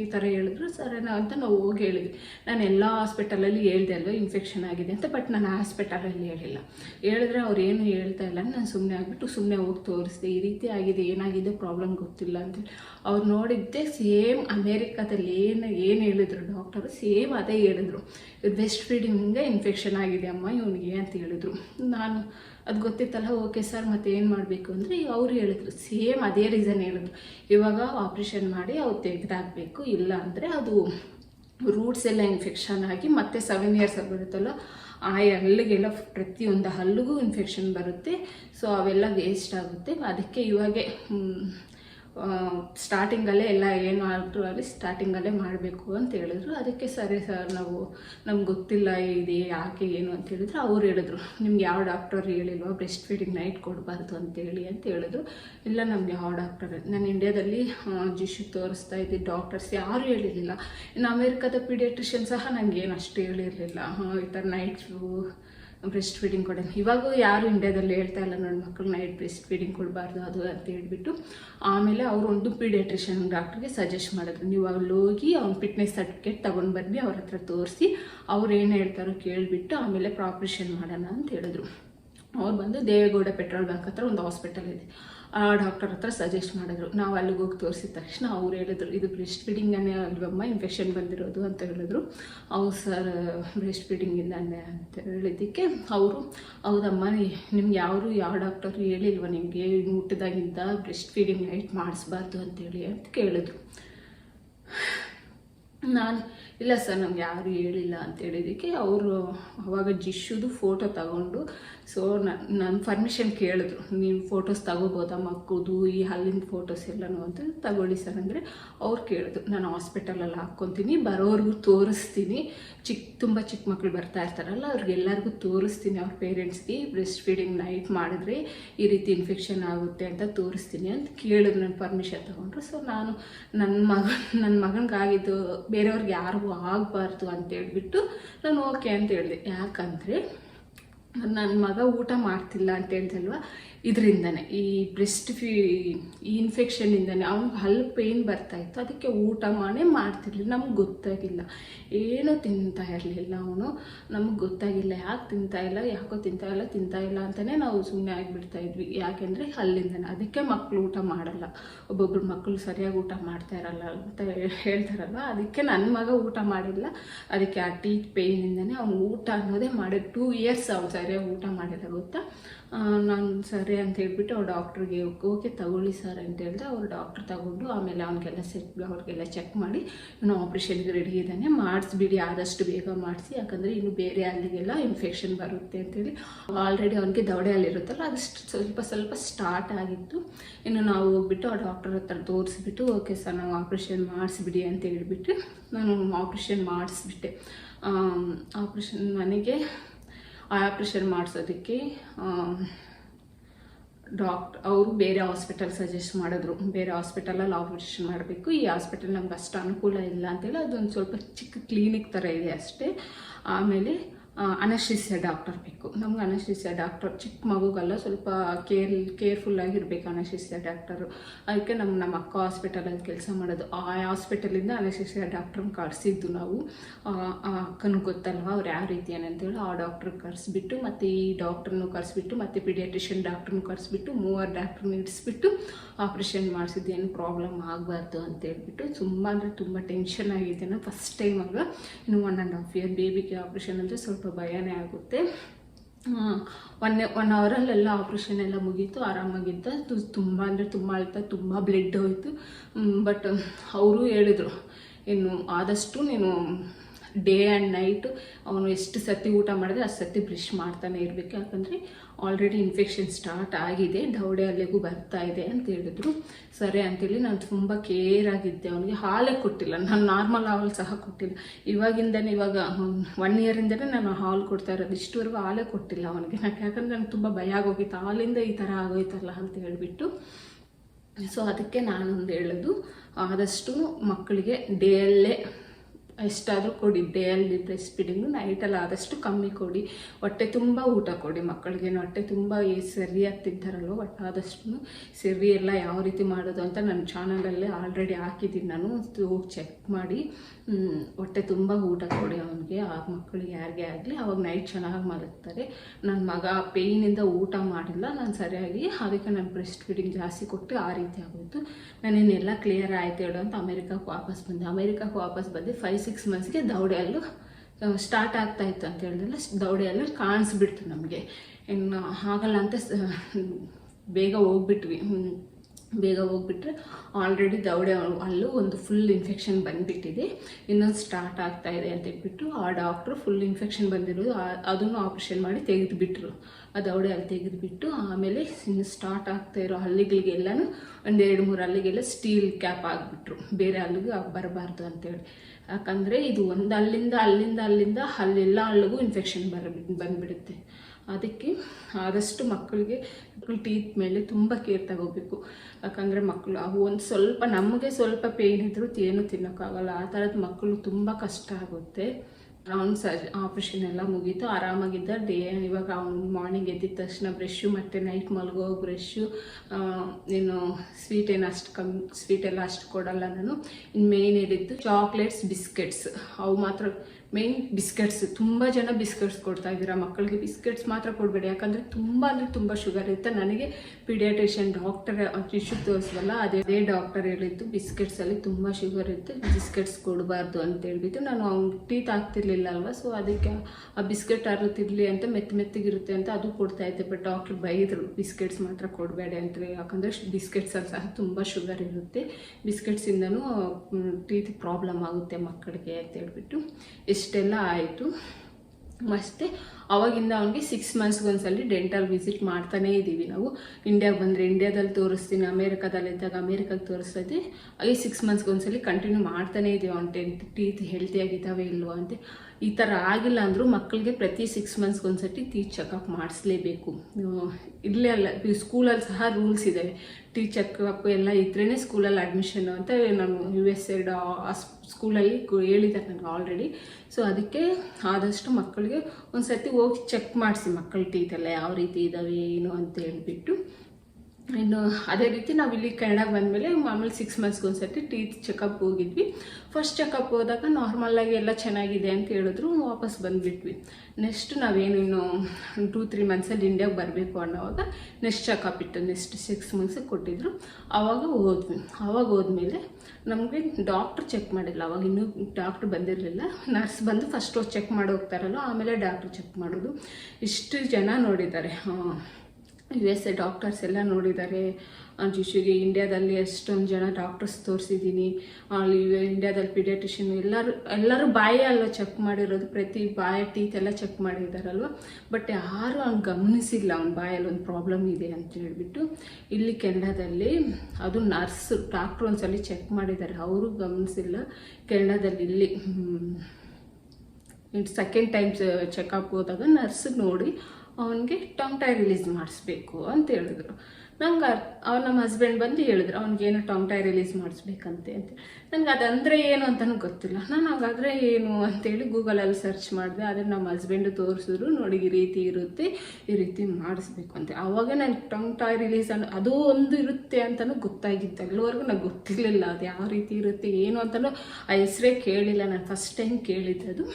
Speaker 1: ಈ ಥರ ಹೇಳಿದ್ರು. ಸರೇನಾ ಅಂತ ನಾವು ಹೋಗಿ ಹೇಳಿದ್ವಿ. ನಾನು ಎಲ್ಲ ಹಾಸ್ಪಿಟಲಲ್ಲಿ ಹೇಳ್ದೆ ಅಲ್ವ ಇನ್ಫೆಕ್ಷನ್ ಆಗಿದೆ ಅಂತ ಬಟ್ ನಾನು ಹಾಸ್ಪಿಟಲಲ್ಲಿ ಹೇಳಿಲ್ಲ. ಹೇಳಿದ್ರೆ ಅವ್ರು ಏನು ಹೇಳ್ತಾ ಇಲ್ಲ ನಾನು ಸುಮ್ಮನೆ ಆಗಿಬಿಟ್ಟು ಸುಮ್ಮನೆ ಹೋಗಿ ತೋರಿಸಿದೆ. ಈ ರೀತಿ ಆಗಿದೆ, ಏನಾಗಿದೆ ಪ್ರಾಬ್ಲಮ್ ಗೊತ್ತಿಲ್ಲ ಅಂತೇಳಿ ಅವ್ರು ನೋಡಿದ್ದೆ ಸೇಮ್ ಅಮೇರಿಕಾದಲ್ಲಿ ಏನು ಏನು ಹೇಳಿದ್ರು ಡಾಕ್ಟರು? ಸೇಮ್ ಅದೇ ಹೇಳಿದ್ರು. ಬೆಸ್ಟ್ ಫೀಡಿಂಗಿಂದ ಇನ್ಫೆಕ್ಷನ್ ಆಗಿದೆ ಅಮ್ಮ ಇವನಿಗೆ ಅಂತ ಹೇಳಿದ್ರು. ನಾನು, ಅದು ಗೊತ್ತಿತ್ತಲ್ಲ, ಓಕೆ ಸರ್ ಮತ್ತೆ ಏನು ಮಾಡಬೇಕು ಅಂದರೆ ಅವರು ಹೇಳಿದ್ರು. ಸೇಮ್ ಅದೇ ರೀಸನ್ ಹೇಳಿದ್ರು. ಇವಾಗ ಆಪ್ರೇಷನ್ ಮಾಡಿ ಅವ್ರು ತೆಗೆದಾಕಬೇಕು. ಇಲ್ಲ ಅಂದರೆ ಅದು ರೂಟ್ಸ್ ಎಲ್ಲ ಇನ್ಫೆಕ್ಷನ್ ಆಗಿ ಮತ್ತೆ ಸೆವೆನ್ ಇಯರ್ಸ್ ಬರುತ್ತಲ್ಲ, ಆ ಹಲ್ಲಿಗೆಲ್ಲ ಪ್ರತಿಯೊಂದು ಹಲ್ಲಿಗೂ ಇನ್ಫೆಕ್ಷನ್ ಬರುತ್ತೆ. ಸೊ ಅವೆಲ್ಲ ವೇಸ್ಟ್ ಆಗುತ್ತೆ. ಅದಕ್ಕೆ ಇವಾಗೆ ಸ್ಟಾರ್ಟಿಂಗಲ್ಲೇ ಎಲ್ಲ ಏನು ಆದರೂ ಅಲ್ಲಿ ಸ್ಟಾರ್ಟಿಂಗಲ್ಲೇ ಮಾಡಬೇಕು ಅಂತ ಹೇಳಿದ್ರು. ಅದಕ್ಕೆ ಸರಿ ಸರ್, ನಾವು, ನಮ್ಗೆ ಗೊತ್ತಿಲ್ಲ ಇದು ಯಾಕೆ ಏನು ಅಂತ ಹೇಳಿದ್ರು. ಅವ್ರು ಹೇಳಿದ್ರು, ನಿಮ್ಗೆ ಯಾವ ಡಾಕ್ಟರ್ ಹೇಳಿಲ್ವಾ? ಬ್ರೆಸ್ಟ್ ಫೀಡಿಂಗ್ ನೈಟ್ ಕೊಡಬಾರ್ದು ಅಂತೇಳಿ ಅಂತ ಹೇಳಿದ್ರು. ಇಲ್ಲ, ನಮ್ಗೆ ಯಾವ ಡಾಕ್ಟರ್ ನಾನು ಇಂಡಿಯಾದಲ್ಲಿ ಜಿಶು ತೋರಿಸ್ತಾ ಇದ್ದೀನಿ ಡಾಕ್ಟರ್ಸ್ ಯಾರೂ ಹೇಳಿರಲಿಲ್ಲ. ಇನ್ನು ಅಮೇರಿಕಾದ ಪೀಡಿಯಾಟ್ರಿಷಿಯನ್ ಸಹ ನನಗೆ ಏನು ಅಷ್ಟು ಹೇಳಿರಲಿಲ್ಲ. ಈ ಥರ ನೈಟ್ ಬ್ರೆಸ್ಟ್ ಫೀಡಿಂಗ್ ಕೊಡೋಣ ಇವಾಗೂ ಯಾರು ಇಂಡಿಯಾದಲ್ಲಿ ಹೇಳ್ತಾ ಇಲ್ಲ ನನ್ನ ಮಕ್ಕಳು ನೈಟ್ ಬ್ರೆಸ್ಟ್ ಫೀಡಿಂಗ್ ಕೊಡಬಾರ್ದು, ಅದು ಅಂತ ಹೇಳ್ಬಿಟ್ಟು. ಆಮೇಲೆ ಅವರು ಒಂದು ಪೀಡಿಯಾಟ್ರಿಷಿಯನ್ ಡಾಕ್ಟ್ರಿಗೆ ಸಜೆಸ್ಟ್ ಮಾಡಿದ್ರು. ನೀವು ಅಲ್ಲಿ ಹೋಗಿ ಅವ್ನ ಫಿಟ್ನೆಸ್ ಸರ್ಟಿಫಿಕೇಟ್ ತೊಗೊಂಡು ಬಂದು ಅವ್ರ ಹತ್ರ ತೋರಿಸಿ. ಅವ್ರು ಏನು ಹೇಳ್ತಾರೋ ಕೇಳಿಬಿಟ್ಟು ಆಮೇಲೆ ಪ್ರಾಪ್ರೇಷನ್ ಮಾಡೋಣ ಅಂತ ಹೇಳಿದ್ರು. ಅವ್ರು ಬಂದು ದೇವೇಗೌಡ ಪೆಟ್ರೋಲ್ ಬ್ಯಾಂಕ್ ಹತ್ರ ಒಂದು ಹಾಸ್ಪಿಟಲ್ ಇದೆ. ಡಾಕ್ಟರ್ ಹತ್ರ ಸಜೆಸ್ಟ್ ಮಾಡಿದ್ರು. ನಾವು ಅಲ್ಲಿಗೆ ಹೋಗಿ ತೋರಿಸಿದ ತಕ್ಷಣ ಅವ್ರು ಹೇಳಿದ್ರು, ಇದು ಬ್ರೆಸ್ಟ್ ಫೀಡಿಂಗನೇ ಅಲ್ವಮ್ಮ ಇನ್ಫೆಕ್ಷನ್ ಬಂದಿರೋದು ಅಂತ ಹೇಳಿದ್ರು. ಅವ್ರು ಸರ್ ಬ್ರೆಸ್ಟ್ ಫೀಡಿಂಗಿಂದಾನೆ ಅಂತ ಹೇಳಿದ್ದಕ್ಕೆ ಅವರು, ಹೌದಮ್ಮ ನಿಮ್ಗೆ ಯಾರು ಯಾವ ಡಾಕ್ಟರ್ ಹೇಳಿಲ್ವ ನಿಮಗೆ? ಊಟದಾಗಿಂದ ಬ್ರೆಸ್ಟ್ ಫೀಡಿಂಗ್ ನೈಟ್ ಮಾಡಿಸ್ಬಾರ್ದು ಅಂತೇಳಿ ಅಂತ ಕೇಳಿದ್ರು. ನಾನು ಇಲ್ಲ ಸರ್, ನಮ್ಗೆ ಯಾರು ಹೇಳಿಲ್ಲ ಅಂತ ಹೇಳಿದ್ದಕ್ಕೆ ಅವರು ಅವಾಗ ಜಿಶುದು ಫೋಟೋ ತಗೊಂಡು ಸೊ ನನ್ನ ಪರ್ಮಿಷನ್ ಕೇಳಿದ್ರು. ನೀವು ಫೋಟೋಸ್ ತಗೋಬೋದಾ ಮಕ್ಕಳದು ಈ ಹಲ್ಲಿನ ಫೋಟೋಸ್ ಎಲ್ಲನೂ ಅಂತ ತಗೊಳ್ಳಿ ಸರ್ ಅಂದರೆ ಅವ್ರು ಕೇಳಿದ್ರು. ನಾನು ಹಾಸ್ಪಿಟಲಲ್ಲಿ ಹಾಕ್ಕೊತೀನಿ ಬರೋರಿಗೂ ತೋರಿಸ್ತೀನಿ. ಚಿಕ್ಕ ತುಂಬ ಚಿಕ್ಕ ಮಕ್ಕಳು ಬರ್ತಾ ಇರ್ತಾರಲ್ಲ, ಅವ್ರಿಗೆಲ್ಲರಿಗೂ ತೋರಿಸ್ತೀನಿ ಅವ್ರ ಪೇರೆಂಟ್ಸ್ಗೆ ಬ್ರೆಸ್ಟ್ ಫೀಡಿಂಗ್ ನೈಟ್ ಮಾಡಿದ್ರೆ ಈ ರೀತಿ ಇನ್ಫೆಕ್ಷನ್ ಆಗುತ್ತೆ ಅಂತ ತೋರಿಸ್ತೀನಿ ಅಂತ ಕೇಳಿದ್ರು ನನ್ನ ಪರ್ಮಿಷನ್ ತೊಗೊಂಡ್ರು. ಸೊ ನಾನು ನನ್ನ ಮಗ ನನ್ನ ಮಗನಿಗಾಗಿದ್ದು ಬೇರೆಯವ್ರಿಗೆ ಯಾರಿಗೂ ಆಗಬಾರ್ದು ಅಂತ ಹೇಳ್ಬಿಟ್ಟು ನಾನು ಓಕೆ ಅಂತ ಹೇಳಿದೆ. ಯಾಕಂದರೆ ನನ್ನ ಮಗ ಊಟ ಮಾಡ್ತಿಲ್ಲ ಅಂತ ಹೇಳ್ದಲ್ವ? ಇದರಿಂದನೇ, ಈ ಬ್ರೆಸ್ಟ್ ಫೀ ಈ ಇನ್ಫೆಕ್ಷನಿಂದನೇ ಅವ್ನಿಗೆ ಹಲ್ಲು ಪೇಯ್ನ್ ಬರ್ತಾಯಿತ್ತು ಅದಕ್ಕೆ ಊಟ ಮಾಡೇ ಮಾಡ್ತಿರ್ಲಿಲ್ಲ. ನಮ್ಗೆ ಗೊತ್ತಾಗಿಲ್ಲ. ಏನೂ ತಿಂತಾ ಇರಲಿಲ್ಲ ಅವನು. ನಮಗೆ ಗೊತ್ತಾಗಿಲ್ಲ. ಯಾಕೆ ತಿಂತಾ ಇಲ್ಲ? ಯಾಕೋ ತಿಂತಾ ಇಲ್ಲ ತಿಂತಾ ಇಲ್ಲ ಅಂತಲೇ ನಾವು ಸುಮ್ಮನೆ ಆಗಿಬಿಡ್ತಾ ಇದ್ವಿ. ಯಾಕೆಂದರೆ ಹಲ್ಲಿಂದನೇ. ಅದಕ್ಕೆ ಮಕ್ಕಳು ಊಟ ಮಾಡಲ್ಲ. ಒಬ್ಬೊಬ್ರು ಮಕ್ಕಳು ಸರಿಯಾಗಿ ಊಟ ಮಾಡ್ತಾ ಇರಲ್ಲ ಅಂತ ಹೇಳ್ತಾರಲ್ಲ ಅದಕ್ಕೆ ನನ್ನ ಮಗ ಊಟ ಮಾಡಿಲ್ಲ. ಅದಕ್ಕೆ ಆ ಟೀತ್ ಪೇಯ್ನಿಂದನೇ ಅವ್ನು ಊಟ ಅನ್ನೋದೇ ಮಾಡಿದ. ಟೂ ಇಯರ್ಸ್ ಅವ್ನು ಸರಿಯಾಗಿ ಊಟ ಮಾಡಿಲ್ಲ ಗೊತ್ತಾ? ನಾನು ಸರಿ ಅಂತ ಹೇಳ್ಬಿಟ್ಟು ಅವ್ರು ಡಾಕ್ಟ್ರಿಗೆ ಓಕೆ, ತಗೊಳ್ಳಿ ಸರ್ ಅಂತ ಹೇಳಿದೆ. ಅವ್ರು ಡಾಕ್ಟ್ರ್ ತಗೊಂಡು ಆಮೇಲೆ ಅವನಿಗೆಲ್ಲ ಸೆಟ್ ಅವ್ರಿಗೆಲ್ಲ ಚೆಕ್ ಮಾಡಿ ಇನ್ನು ಆಪ್ರೇಷನ್ಗೆ ರೆಡಿ ಇದ್ದಾನೆ. ಮಾಡಿಸ್ಬಿಡಿ, ಆದಷ್ಟು ಬೇಗ ಮಾಡಿಸಿ. ಯಾಕಂದರೆ ಇನ್ನು ಬೇರೆ ಅಲ್ಲಿಗೆಲ್ಲ ಇನ್ಫೆಕ್ಷನ್ ಬರುತ್ತೆ ಅಂತೇಳಿ ಆಲ್ರೆಡಿ ಅವನಿಗೆ ದವಡೆ ಅಲ್ಲಿರುತ್ತಲ್ಲ ಅದು ಸ್ವಲ್ಪ ಸ್ವಲ್ಪ ಸ್ಟಾರ್ಟ್ ಆಗಿತ್ತು. ಇನ್ನು ನಾವು ಹೋಗ್ಬಿಟ್ಟು ಆ ಡಾಕ್ಟರ್ ಹತ್ರ ತೋರಿಸ್ಬಿಟ್ಟು, ಓಕೆ ಸರ್ ನಾವು ಆಪ್ರೇಷನ್ ಮಾಡಿಸ್ಬಿಡಿ ಅಂತ ಹೇಳಿಬಿಟ್ಟು ನಾನು ಆಪ್ರೇಷನ್ ಮಾಡಿಸ್ಬಿಟ್ಟೆ. ಆಪ್ರೇಷನ್ ನನಗೆ ಆಪ್ರೇಷನ್ ಮಾಡಿಸೋದಕ್ಕೆ ಡಾಕ್ಟ್ ಅವರು ಬೇರೆ ಹಾಸ್ಪಿಟಲ್ ಸಜೆಸ್ಟ್ ಮಾಡಿದ್ರು. ಬೇರೆ ಹಾಸ್ಪಿಟಲಲ್ಲಿ ಆಪ್ರೇಷನ್ ಮಾಡಬೇಕು. ಈ ಹಾಸ್ಪಿಟಲ್ ನಮ್ಗೆ ಅಷ್ಟು ಅನುಕೂಲ ಇಲ್ಲ ಅಂತೇಳಿ ಅದೊಂದು ಸ್ವಲ್ಪ ಚಿಕ್ಕ ಕ್ಲಿನಿಕ್ ಥರ ಇದೆ ಅಷ್ಟೇ. ಆಮೇಲೆ ಅನಸ್ಟಿಸಿಯಾ ಡಾಕ್ಟರ್ ಬೇಕು. ನಮ್ಗೆ ಅನಸ್ಟಿಸಿಯಾ ಡಾಕ್ಟರ್, ಚಿಕ್ಕ ಮಗುಗಲ್ಲ, ಸ್ವಲ್ಪ ಕೇರ್ ಕೇರ್ಫುಲ್ಲಾಗಿರ್ಬೇಕು ಅನಸ್ಟಿಸಿಯಾ ಡಾಕ್ಟರು. ಅದಕ್ಕೆ ನಮ್ಮ ನಮ್ಮ ಅಕ್ಕ ಹಾಸ್ಪಿಟಲಲ್ಲಿ ಕೆಲಸ ಮಾಡೋದು. ಆ ಹಾಸ್ಪಿಟಲಿಂದ ಅನಸ್ಟಿಸಿಯಾ ಡಾಕ್ಟ್ರನ್ನ ಕಳಿಸಿದ್ದು ನಾವು. ಆ ಅಕ್ಕನಿಗೆ ಗೊತ್ತಲ್ವ, ಅವ್ರು ಯಾವ ರೀತಿ ಏನಂತೇಳಿ ಆ ಡಾಕ್ಟ್ರ್ ಕರೆಸ್ಬಿಟ್ಟು, ಮತ್ತು ಈ ಡಾಕ್ಟ್ರನ್ನು ಕರೆಸ್ಬಿಟ್ಟು, ಮತ್ತು ಪಿಡಿಯಾಟ್ರಿಷಿಯನ್ ಡಾಕ್ಟ್ರನ್ನು ಕರೆಸ್ಬಿಟ್ಟು, ಮೂವರು ಡಾಕ್ಟ್ರನ್ನ ಇಡಿಸ್ಬಿಟ್ಟು ಆಪ್ರೇಷನ್ ಮಾಡಿಸಿದ್ದು ಏನು ಪ್ರಾಬ್ಲಮ್ ಆಗಬಾರ್ದು ಅಂತ ಹೇಳ್ಬಿಟ್ಟು ತುಂಬ ಅಂದರೆ ತುಂಬ ಟೆನ್ಷನ್ ಆಗಿದೆ. ಫಸ್ಟ್ ಟೈಮ್ ಆಗ ಇನ್ನು ಒನ್ ಆ್ಯಂಡ್ ಹಾಫ್ ಇಯರ್ ಬೇಬಿಗೆ ಆಪ್ರೇಷನ್ ಅಂದರೆ ಸ್ವಲ್ಪ ಭಯನೇ ಆಗುತ್ತೆ. ಒನ್ ಒನ್ ಅವರಲ್ಲೆಲ್ಲ ಆಪ್ರೇಷನ್ ಎಲ್ಲ ಮುಗೀತು, ಆರಾಮಾಗಿದ್ದ. ತುಂಬ ಅಂದರೆ ತುಂಬ ಅಳ್ತಾ, ತುಂಬ ಬ್ಲಡ್ ಹೋಯಿತು. ಬಟ್ ಅವರು ಹೇಳಿದರು, ಇನ್ನು ಆದಷ್ಟು ನೀನು ಡೇ ಆ್ಯಂಡ್ ನೈಟು ಅವನು ಎಷ್ಟು ಸತಿ ಊಟ ಮಾಡಿದ್ರೆ ಅಷ್ಟು ಸತಿ ಬ್ರಷ್ ಮಾಡ್ತಾನೆ ಇರಬೇಕು. ಯಾಕಂದರೆ ಆಲ್ರೆಡಿ ಇನ್ಫೆಕ್ಷನ್ ಸ್ಟಾರ್ಟ್ ಆಗಿದೆ. ದೌಡೆ ಅಲ್ಲಿಗೂ ಬರ್ತಾ ಇದೆ ಅಂತ ಹೇಳಿದ್ರು. ಸರಿ ಅಂತೇಳಿ ನಾನು ತುಂಬ ಕೇರ್ ಆಗಿದ್ದೆ ಅವನಿಗೆ. ಹಾಲೇ ಕೊಟ್ಟಿಲ್ಲ. ನಾನು ನಾರ್ಮಲ್ ಹಾಲು ಸಹ ಕೊಟ್ಟಿಲ್ಲ. ಇವಾಗಿಂದನೇ ಇವಾಗ ಒನ್ ಇಯರಿಂದನೇ ನಾನು ಹಾಲು ಕೊಡ್ತಾ ಇರೋದು. ಇಷ್ಟುವರೆಗೂ ಹಾಲೇ ಕೊಟ್ಟಿಲ್ಲ ಅವನಿಗೆ. ನನಗೆ ಯಾಕಂದರೆ ನನಗೆ ತುಂಬ ಭಯ ಆಗೋಗಿತ್ತು. ಹಾಲಿಂದ ಈ ಥರ ಆಗೋಯ್ತಲ್ಲ ಅಂತ ಹೇಳಿಬಿಟ್ಟು. ಸೊ ಅದಕ್ಕೆ ನಾನೊಂದು ಹೇಳೋದು. ಆದಷ್ಟು ಮಕ್ಕಳಿಗೆ ಡೇಯಲ್ಲೇ ಎಷ್ಟಾದರೂ ಕೊಡಿ ಡೇಯಲ್ಲಿ ಬ್ರೆಸ್ಟ್ ಫೀಡಿಂಗು ನೈಟಲ್ಲಿ ಆದಷ್ಟು ಕಮ್ಮಿ ಕೊಡಿ. ಹೊಟ್ಟೆ ತುಂಬ ಊಟ ಕೊಡಿ ಮಕ್ಕಳಿಗೆ ಹೊಟ್ಟೆ ತುಂಬ ಸರಿಯಾಗಿ ತಿಂತಾರಲ್ವ ಬಟ್ ಆದಷ್ಟು ಸರಿ ಎಲ್ಲ ಯಾವ ರೀತಿ ಮಾಡೋದು ಅಂತ ನನ್ನ ಚಾನಲಲ್ಲೇ ಆಲ್ರೆಡಿ ಹಾಕಿದ್ದೀನಿ ನಾನು ಚೆಕ್ ಮಾಡಿ ಹೊಟ್ಟೆ ತುಂಬ ಊಟ ಕೊಡಿ ಅವನಿಗೆ ಆ ಮಕ್ಕಳಿಗೆ ಯಾರಿಗೆ ಆಗಲಿ, ಅವಾಗ ನೈಟ್ ಚೆನ್ನಾಗಿ ಮಲಗ್ತಾರೆ. ನನ್ನ ಮಗ ಪೇಯ್ನಿಂದ ಊಟ ಮಾಡಿಲ್ಲ, ನಾನು ಸರಿಯಾಗಿ, ಅದಕ್ಕೆ ನಾನು ಬ್ರೆಸ್ಟ್ ಫೀಡಿಂಗ್ ಜಾಸ್ತಿ ಕೊಟ್ಟು ಆ ರೀತಿ ಆಗೋಯ್ತು. ನಾನೇನೆಲ್ಲ ಕ್ಲಿಯರ್ ಆಯ್ತು ಹೇಳು ಅಂತ ಅಮೇರಿಕಕ್ಕೆ ವಾಪಸ್ ಬಂದೆ. ಅಮೇರಿಕಕ್ಕೆ ವಾಪಸ್ ಬಂದು ಫೈವ್ ಸಿಕ್ಸ್ ಮಂತ್ಸ್ಗೆ ದೌಡೆಯಲ್ಲೂ ಸ್ಟಾರ್ಟ್ ಆಗ್ತಾ ಇತ್ತು ಅಂತ ಹೇಳಿದ್ರೆ ದೌಡೆಯಲ್ಲೂ ಕಾಣಿಸ್ಬಿಡ್ತು ನಮಗೆ. ಇನ್ನು ಆಗಲ್ಲ ಅಂತ ಬೇಗ ಹೋಗ್ಬಿಟ್ವಿ. ಬೇಗ ಹೋಗ್ಬಿಟ್ರೆ ಆಲ್ರೆಡಿ ದೌಡೆ ಅಲ್ಲೂ ಒಂದು ಫುಲ್ ಇನ್ಫೆಕ್ಷನ್ ಬಂದುಬಿಟ್ಟಿದೆ. ಇನ್ನೊಂದು ಸ್ಟಾರ್ಟ್ ಆಗ್ತಾ ಇದೆ ಅಂತ ಹೇಳ್ಬಿಟ್ಟು ಆ ಡಾಕ್ಟ್ರು ಫುಲ್ ಇನ್ಫೆಕ್ಷನ್ ಬಂದಿರೋದು ಅದನ್ನು ಆಪ್ರೇಷನ್ ಮಾಡಿ ತೆಗೆದುಬಿಟ್ರು. ಆ ದವಡೆ ಅಲ್ಲಿ ತೆಗೆದುಬಿಟ್ಟು ಆಮೇಲೆ ಸ್ಟಾರ್ಟ್ ಆಗ್ತಾ ಇರೋ ಹಲ್ಲಿಗಳಿಗೆಲ್ಲನೂ ಒಂದು ಎರಡು ಮೂರು ಹಲ್ಲಿಗೆಲ್ಲ ಸ್ಟೀಲ್ ಕ್ಯಾಪ್ ಆಗಿಬಿಟ್ರು. ಬೇರೆ ಹಲ್ಲಿಗೆ ಬರಬಾರ್ದು ಅಂತೇಳಿ. ಯಾಕಂದರೆ ಇದು ಒಂದು ಅಲ್ಲಿಂದ ಅಲ್ಲಿಂದ ಅಲ್ಲಿಂದ ಅಲ್ಲೆಲ್ಲ ಹಲ್ಲಿಗೂ ಇನ್ಫೆಕ್ಷನ್ ಬರ ಬಂದುಬಿಡುತ್ತೆ. ಅದಕ್ಕೆ ಆದಷ್ಟು ಮಕ್ಕಳಿಗೆ ಮಕ್ಕಳು ಟೀತ್ ಮೇಲೆ ತುಂಬ ಕೇರ್ ತಗೋಬೇಕು. ಯಾಕಂದರೆ ಮಕ್ಕಳು ಅವು ಒಂದು ಸ್ವಲ್ಪ ನಮಗೆ ಸ್ವಲ್ಪ ಪೇಯ್ನ್ ಇದ್ರೂ ಏನು ತಿನ್ನೋಕ್ಕಾಗಲ್ಲ. ಆ ಥರದ ಮಕ್ಕಳು ತುಂಬ ಕಷ್ಟ ಆಗುತ್ತೆ. ಅವ್ನು ಸರ್ಜ್ ಆಪ್ರೇಷನ್ ಎಲ್ಲ ಮುಗೀತು. ಆರಾಮಾಗಿದ್ದ, ಡೇ ಇವಾಗ ಅವ್ನು ಮಾರ್ನಿಂಗ್ ಎದ್ದಿದ ತಕ್ಷಣ ಬ್ರಷ್ಷು ಮತ್ತು ನೈಟ್ ಮಲಗೋ ಬ್ರಷ್ಷು ನೀನು ಸ್ವೀಟ್ ಏನು ಅಷ್ಟು ಕಮ್ಮಿ ಸ್ವೀಟ್ ಎಲ್ಲ ಅಷ್ಟು ಕೊಡಲ್ಲ ನಾನು. ಇನ್ನು ಮೇನ್ ಹೇಳಿದ್ದು ಚಾಕ್ಲೇಟ್ಸ್ ಬಿಸ್ಕೆಟ್ಸ್ ಅವು ಮಾತ್ರ ಮೇಯ್ನ್ ಬಿಸ್ಕೆಟ್ಸ್ ತುಂಬ ಜನ ಬಿಸ್ಕೆಟ್ಸ್ ಕೊಡ್ತಾ ಇದ್ದೀರಾ. ಮಕ್ಕಳಿಗೆ ಬಿಸ್ಕೆಟ್ಸ್ ಮಾತ್ರ ಕೊಡಬೇಡಿ. ಯಾಕಂದರೆ ತುಂಬ ಅಂದರೆ ತುಂಬ ಶುಗರ್ ಇರುತ್ತೆ. ನನಗೆ ಪಿಡಿಯಾಟ್ರಿಷಿಯನ್ ಡಾಕ್ಟರ್ ಟಿಶ್ಯೂ ತೋರಿಸಲ್ಲ ಅದೇ ಅದೇ ಡಾಕ್ಟರ್ ಹೇಳಿದ್ದು ಬಿಸ್ಕೆಟ್ಸಲ್ಲಿ ತುಂಬ ಶುಗರ್ ಇರುತ್ತೆ. ಬಿಸ್ಕೆಟ್ಸ್ ಕೊಡಬಾರ್ದು ಅಂತ ಹೇಳಿಬಿಟ್ಟು ನಾನು ಅವ್ನು ಟೀತ್ ಆಗ್ತಿರ್ಲಿಲ್ಲ ಅಲ್ವಾ? ಸೊ ಅದಕ್ಕೆ ಆ ಬಿಸ್ಕೆಟ್ ಅರುತ್ತಿರಲಿ ಅಂತ ಮೆತ್ತ ಮೆತ್ತಗಿರುತ್ತೆ ಅಂತ ಅದು ಕೊಡ್ತಾ ಇದ್ದೆ. ಬಟ್ ಡಾಕ್ಟ್ರ್ ಬೈದರು ಬಿಸ್ಕೆಟ್ಸ್ ಮಾತ್ರ ಕೊಡಬೇಡಿ ಅಂತ ಯಾಕಂದರೆ ಬಿಸ್ಕೆಟ್ಸಲ್ಲಿ ಸಹ ತುಂಬ ಶುಗರ್ ಇರುತ್ತೆ. ಬಿಸ್ಕೆಟ್ಸಿಂದನೂ ಟೀತ್ ಪ್ರಾಬ್ಲಮ್ ಆಗುತ್ತೆ ಮಕ್ಕಳಿಗೆ ಅಂತ ಹೇಳ್ಬಿಟ್ಟು. ಇಷ್ಟೆಲ್ಲ ಆಯಿತು? ಮತ್ತೆ ಅವಾಗಿಂದ ಅವನಿಗೆ ಸಿಕ್ಸ್ ಮಂತ್ಸ್ಗೊಂದ್ಸಲಿ ಡೆಂಟಲ್ ವಿಸಿಟ್ ಮಾಡ್ತಾನೇ ಇದ್ದೀವಿ ನಾವು. ಇಂಡಿಯಾಗೆ ಬಂದರೆ ಇಂಡಿಯಾದಲ್ಲಿ ತೋರಿಸ್ತೀನಿ ಅಮೇರಿಕಾದಲ್ಲಿ ಇದ್ದಾಗ ಅಮೇರಿಕಾಗೆ ತೋರಿಸ್ತದೆ. ಹಾಗೆ ಸಿಕ್ಸ್ ಮಂತ್ಸ್ಗೊಂದ್ಸಲಿ ಕಂಟಿನ್ಯೂ ಮಾಡ್ತಾನೇ ಇದ್ದೀವಿ ಅವ್ನು ಟೆಂತ್ ಟೀತ್ ಹೆಲ್ತಿಯಾಗಿದ್ದಾವೆ ಇಲ್ವೋ ಅಂತ. ಈ ಥರ ಆಗಿಲ್ಲ ಅಂದರೂ ಮಕ್ಕಳಿಗೆ ಪ್ರತಿ ಸಿಕ್ಸ್ ಮಂತ್ಸ್ಗೊಂದ್ಸತಿ ಟೀತ್ ಚೆಕಪ್ ಮಾಡಿಸ್ಲೇಬೇಕು. ಇಲ್ಲೇ ಅಲ್ಲ ಸ್ಕೂಲಲ್ಲಿ ಸಹ ರೂಲ್ಸ್ ಇದ್ದಾವೆ ಟೀ ಚೆಕಪ್ ಎಲ್ಲ ಇದ್ರೇ ಸ್ಕೂಲಲ್ಲಿ ಅಡ್ಮಿಷನ್ ಅಂತ ನಾನು ಯು ಎಸ್ ಎಡ್ ಸ್ಕೂಲಲ್ಲಿ ಹೇಳಿದ್ದಾರೆ ನನಗೆ ಆಲ್ರೆಡಿ ಸೊ ಅದಕ್ಕೆ ಆದಷ್ಟು ಮಕ್ಕಳಿಗೆ ಒಂದು ಸರ್ತಿ ಹೋಗಿ ಚೆಕ್ ಮಾಡಿಸಿ ಮಕ್ಕಳ ಟೀತ್ ಎಲ್ಲ ಯಾವ ರೀತಿ ಇದ್ದಾವೆ ಏನು ಅಂತ ಹೇಳ್ಬಿಟ್ಟು. ಇನ್ನು ಅದೇ ರೀತಿ ನಾವು ಇಲ್ಲಿ ಕೆನಡಾಗೆ ಬಂದಮೇಲೆ ಮಾಮೂಲಿ ಸಿಕ್ಸ್ ಮಂತ್ಸ್ಗೆ ಒಂದ್ಸರ್ತಿ ಟೀತ್ ಚೆಕಪ್ ಹೋಗಿದ್ವಿ. ಫಸ್ಟ್ ಚೆಕಪ್ ಹೋದಾಗ ನಾರ್ಮಲಾಗಿ ಎಲ್ಲ ಚೆನ್ನಾಗಿದೆ ಅಂತ ಹೇಳಿದ್ರು, ವಾಪಸ್ ಬಂದುಬಿಟ್ವಿ. ನೆಕ್ಸ್ಟ್ ನಾವೇನು ಇನ್ನು ಟೂ ತ್ರೀ ಮಂತ್ಸಲ್ಲಿ ಇಂಡಿಯಾಗೆ ಬರಬೇಕು ಅನ್ನೋವಾಗ ನೆಕ್ಸ್ಟ್ ಚೆಕಪ್ ಇತ್ತು ನೆಕ್ಸ್ಟ್ ಸಿಕ್ಸ್ ಮಂತ್ಸಿಗೆ ಕೊಟ್ಟಿದ್ರು. ಆವಾಗ ಹೋದ್ವಿ. ಆವಾಗ ಹೋದ್ಮೇಲೆ ನಮಗೆ ಡಾಕ್ಟ್ರ್ ಚೆಕ್ ಮಾಡಿಲ್ಲ. ಅವಾಗ ಇನ್ನೂ ಡಾಕ್ಟ್ರ್ ಬಂದಿರಲಿಲ್ಲ. ನರ್ಸ್ ಬಂದು ಫಸ್ಟ್ ಚೆಕ್ ಮಾಡಿ ಹೋಗ್ತಾರಲ್ಲ ಆಮೇಲೆ ಡಾಕ್ಟ್ರ್ ಚೆಕ್ ಮಾಡೋದು. ಇಷ್ಟು ಜನ ನೋಡಿದ್ದಾರೆ. ಯು ಎಸ್ ಎ ಡಾಕ್ಟರ್ಸ್ ಎಲ್ಲ ನೋಡಿದ್ದಾರೆ. ಜಿಶುಗೆ ಇಂಡ್ಯಾದಲ್ಲಿ ಎಷ್ಟೊಂದು ಜನ ಡಾಕ್ಟರ್ಸ್ ತೋರಿಸಿದ್ದೀನಿ ಅಲ್ಲಿ ಇಂಡಿಯಾದಲ್ಲಿ ಪಿಡಿಯಾಟ್ರಿಷಿಯನ್ ಎಲ್ಲರೂ ಎಲ್ಲರೂ ಬಾಯಿ ಅಲ್ಲ ಚೆಕ್ ಮಾಡಿರೋದು. ಪ್ರತಿ ಬಾಯಿ ಟೀತ್ ಎಲ್ಲ ಚೆಕ್ ಮಾಡಿದ್ದಾರಲ್ವ ಬಟ್ ಯಾರು ಅವ್ನು ಗಮನಿಸಿಲ್ಲ. ಅವ್ನ ಬಾಯಲ್ಲಿ ಒಂದು ಪ್ರಾಬ್ಲಮ್ ಇದೆ ಅಂತ ಹೇಳಿಬಿಟ್ಟು ಇಲ್ಲಿ ಕೆನಡಾದಲ್ಲಿ ಅದು ನರ್ಸ್ ಡಾಕ್ಟ್ರು ಒಂದ್ಸಲಿ ಚೆಕ್ ಮಾಡಿದ್ದಾರೆ. ಅವರು ಗಮನಿಸಿಲ್ಲ. ಕೆನಡಾದಲ್ಲಿ ಇಲ್ಲಿ ಸೆಕೆಂಡ್ ಟೈಮ್ಸ್ ಚೆಕಪ್ ಹೋದಾಗ ನರ್ಸ್ ನೋಡಿ ಅವನಿಗೆ ಟೊಂಗ್ಟೈ ರಿಲೀಸ್ ಮಾಡಿಸ್ಬೇಕು ಅಂತ ಹೇಳಿದ್ರು. ನಂಗೆ ಅವ್ರು ನಮ್ಮ ಹಸ್ಬೆಂಡ್ ಬಂದು ಹೇಳಿದ್ರು, ಅವನಿಗೇನು ಟಾಂಗ್ ಟೈ ರಿಲೀಸ್ ಮಾಡಿಸ್ಬೇಕಂತೆ ಅಂತ. ನನಗೆ ಅದಂದರೆ ಏನು ಅಂತಲೂ ಗೊತ್ತಿಲ್ಲ. ನಾನು ಹಾಗಾದರೆ ಏನು ಅಂತೇಳಿ ಗೂಗಲಲ್ಲಿ ಸರ್ಚ್ ಮಾಡಿದೆ. ಆದರೆ ನಮ್ಮ ಹಸ್ಬೆಂಡು ತೋರಿಸಿದ್ರು, ನೋಡಿ, ಈ ರೀತಿ ಇರುತ್ತೆ, ಈ ರೀತಿ ಮಾಡಿಸ್ಬೇಕು ಅಂತ. ಆವಾಗ ನನಗೆ ಟಾಂಗ್ ಟೈ ರಿಲೀಸ್ ಅನ್ನೋ ಅದು ಒಂದು ಇರುತ್ತೆ ಅಂತಲೂ ಗೊತ್ತಾಗಿತ್ತು. ಎಲ್ಲವರೆಗೂ ನಂಗೆ ಗೊತ್ತಿರಲಿಲ್ಲ ಅದು ಯಾವ ರೀತಿ ಇರುತ್ತೆ, ಏನು ಅಂತಲೂ ಆ ಹೆಸರೇ ಕೇಳಿಲ್ಲ. ನಾನು ಫಸ್ಟ್ ಟೈಮ್ ಕೇಳಿದ್ದು ಅದು.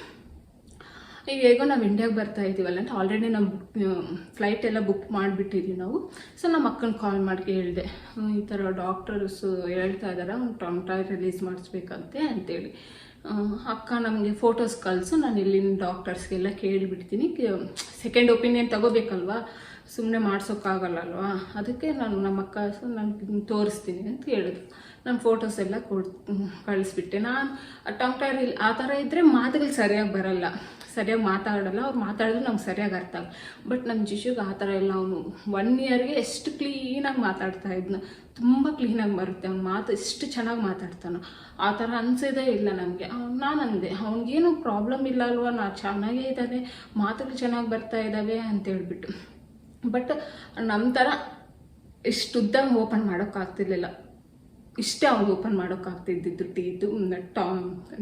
Speaker 1: ಈಗ ಹೇಗೋ ನಾವು ಇಂಡಿಯಾಗೆ ಬರ್ತಾ ಇದ್ದೀವಲ್ಲ ಅಂತ ಆಲ್ರೆಡಿ ನಾವು ಫ್ಲೈಟ್ ಎಲ್ಲ ಬುಕ್ ಮಾಡಿಬಿಟ್ಟಿದ್ವಿ ನಾವು. ಸೊ ನಮ್ಮ ಅಕ್ಕನ ಕಾಲ್ ಮಾಡಿ ಹೇಳಿದೆ ಈ ಥರ ಡಾಕ್ಟರ್ಸು ಹೇಳ್ತಾ ಇದ್ದಾರೆ ಅವ್ನು ಟೈರ್ ರಿಲೀಸ್ ಮಾಡಿಸ್ಬೇಕಂತೆ ಅಂತೇಳಿ. ಅಕ್ಕ ನಮಗೆ ಫೋಟೋಸ್ ಕಳಿಸು, ನಾನು ಇಲ್ಲಿನ ಡಾಕ್ಟರ್ಸ್ಗೆಲ್ಲ ಕೇಳಿಬಿಡ್ತೀನಿ. Second opinion ತಗೋಬೇಕಲ್ವಾ? ಸುಮ್ಮನೆ ಮಾಡ್ಸೋಕ್ಕಾಗಲ್ಲ ಅಲ್ವಾ ಅದಕ್ಕೆ ನಾನು ನಮ್ಮ ಅಕ್ಕ, ನಾನು ತೋರಿಸ್ತೀನಿ ಅಂತ ಹೇಳಿದ್ರು. ನಾನು ಫೋಟೋಸ್ ಎಲ್ಲ ಕೊಡ್ ಕಳಿಸ್ಬಿಟ್ಟೆ. ನಾನು ಇಲ್ಲಿ ಆ ಥರ ಇದ್ದರೆ ಮಾತುಗಳು ಸರಿಯಾಗಿ ಬರಲ್ಲ. ಸರಿಯಾಗಿ ಮಾತಾಡಲ್ಲ, ಅವ್ರು ಮಾತಾಡಿದ್ರು ನಮ್ಗೆ ಸರಿಯಾಗಿ ಅರ್ಥ ಆಗಲ್ಲ. ಬಟ್ ನಮ್ಮ ಜಿಶುಗೆ ಆ ಥರ ಎಲ್ಲ ಅವನು ಒನ್ ಇಯರ್ಗೆ ಎಷ್ಟು ಕ್ಲೀನಾಗಿ ಮಾತಾಡ್ತಾ ಇದ್ನ, ತುಂಬ ಕ್ಲೀನಾಗಿ ಬರುತ್ತೆ, ಅವ್ನು ಮಾತು ಎಷ್ಟು ಚೆನ್ನಾಗಿ ಮಾತಾಡ್ತಾನೋ. ಆ ಥರ ಅನಿಸೋದೇ ಇಲ್ಲ ನನಗೆ ನಾನು ಅಂದೆ, ಅವ್ನಿಗೇನು ಪ್ರಾಬ್ಲಮ್ ಇಲ್ಲ ಅಲ್ವಾ, ನಾ ಚೆನ್ನಾಗೇ ಇದ್ದಾನೆ, ಮಾತುಗಳು ಚೆನ್ನಾಗಿ ಬರ್ತಾ ಇದ್ದಾವೆ ಅಂತ ಹೇಳ್ಬಿಟ್ಟು. ಬಟ್ ನಮ್ಮ ಥರ ಇಷ್ಟು ಉದ್ದ ಓಪನ್ ಮಾಡೋಕ್ಕಾಗ್ತಿರ್ಲಿಲ್ಲ. ಇಷ್ಟೇ ಅವ್ರಿಗೆ ಓಪನ್ ಮಾಡೋಕ್ಕಾಗ್ತಿದ್ದಿದ್ದು ಟೀದು ಟಾ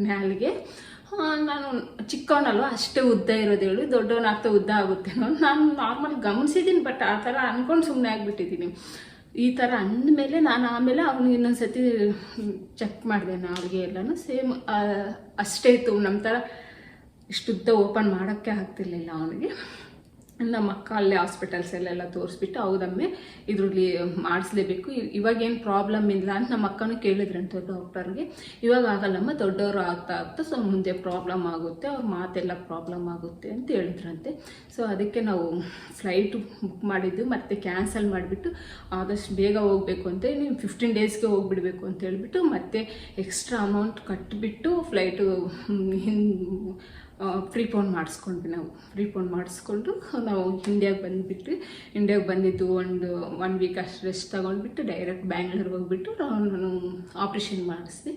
Speaker 1: ನ್ಯಾಲಿಗೆ ಆ, ನಾನು ಚಿಕ್ಕವನಲ್ವ ಅಷ್ಟೇ ಉದ್ದ ಇರೋದು ಹೇಳಿ ದೊಡ್ಡವನಾಗ್ತಾ ಉದ್ದ ಆಗುತ್ತೇನೋ ನಾನು ನಾರ್ಮಲ್ ಗಮನಿಸಿದ್ದೀನಿ ಬಟ್ ಆ ಥರ ಅಂದ್ಕೊಂಡು ಸುಮ್ಮನೆ ಆಗಿಬಿಟ್ಟಿದ್ದೀನಿ ಈ ಥರ ಅಂದಮೇಲೆ ನಾನು ಆಮೇಲೆ ಅವ್ನಿಗೆ ಇನ್ನೊಂದು ಸತಿ ಚೆಕ್ ಮಾಡಿದೆ ನಾವಿಗೆ ಎಲ್ಲನೂ. ಸೇಮ್ ಅಷ್ಟೇ ಇತ್ತು ನಮ್ಮ ಥರ ಇಷ್ಟುದ್ದ ಓಪನ್ ಮಾಡೋಕ್ಕೆ ಆಗ್ತಿರ್ಲಿಲ್ಲ ಅವನಿಗೆ. ನಮ್ಮ ಅಕ್ಕ ಅಲ್ಲೇ ಹಾಸ್ಪಿಟಲ್ಸಲ್ಲೆಲ್ಲ ತೋರಿಸ್ಬಿಟ್ಟು ಹೌದಮ್ಮೆ, ಇದರಲ್ಲಿ ಮಾಡಿಸ್ಲೇಬೇಕು. ಇವಾಗ ಏನು ಪ್ರಾಬ್ಲಮ್ ಇಲ್ಲ ಅಂತ ನಮ್ಮ ಅಕ್ಕನೂ ಕೇಳಿದ್ರಂತೆ ಡಾಕ್ಟರ್ಗೆ ಇವಾಗ ಆಗಲ್ಲಮ್ಮ, ದೊಡ್ಡವರು ಆಗ್ತಾ ಆಗ್ತಾ ಸೊ ಮುಂದೆ ಪ್ರಾಬ್ಲಮ್ ಆಗುತ್ತೆ, ಅವ್ರ ಮಾತೆಲ್ಲ ಪ್ರಾಬ್ಲಮ್ ಆಗುತ್ತೆ ಅಂತ ಹೇಳಿದ್ರಂತೆ. ಸೊ ಅದಕ್ಕೆ ನಾವು ಫ್ಲೈಟ್ ಬುಕ್ ಮಾಡಿದ್ದು, ಮತ್ತೆ ಕ್ಯಾನ್ಸಲ್ ಮಾಡಿಬಿಟ್ಟು ಆದಷ್ಟು ಬೇಗ ಹೋಗಬೇಕು ಅಂತ ನೀವು ಫಿಫ್ಟೀನ್ ಡೇಸ್ಗೆ ಹೋಗ್ಬಿಡಬೇಕು ಅಂತ ಹೇಳಿಬಿಟ್ಟು ಮತ್ತೆ ಎಕ್ಸ್ಟ್ರಾ ಅಮೌಂಟ್ ಕಟ್ಟಿಬಿಟ್ಟು ಫ್ಲೈಟು ಪ್ರೀಪೋನ್ ಮಾಡಿಸ್ಕೊಂಡ್ವಿ ನಾವು. ಪ್ರೀಪೋನ್ ಮಾಡಿಸ್ಕೊಂಡು ನಾವು ಇಂಡಿಯಾಗೆ ಬಂದುಬಿಟ್ಟು ಇಂಡಿಯಾಗೆ ಬಂದಿದ್ದು ಒಂದು ಒನ್ ವೀಕ್ ಅಷ್ಟು ರೆಸ್ಟ್ ತೊಗೊಂಡ್ಬಿಟ್ಟು ಡೈರೆಕ್ಟ್ ಬ್ಯಾಂಗ್ಳೂರ್ಗೆ ಹೋಗ್ಬಿಟ್ಟು ನಾನು ಆಪ್ರೇಷನ್ ಮಾಡಿಸಿದೆ.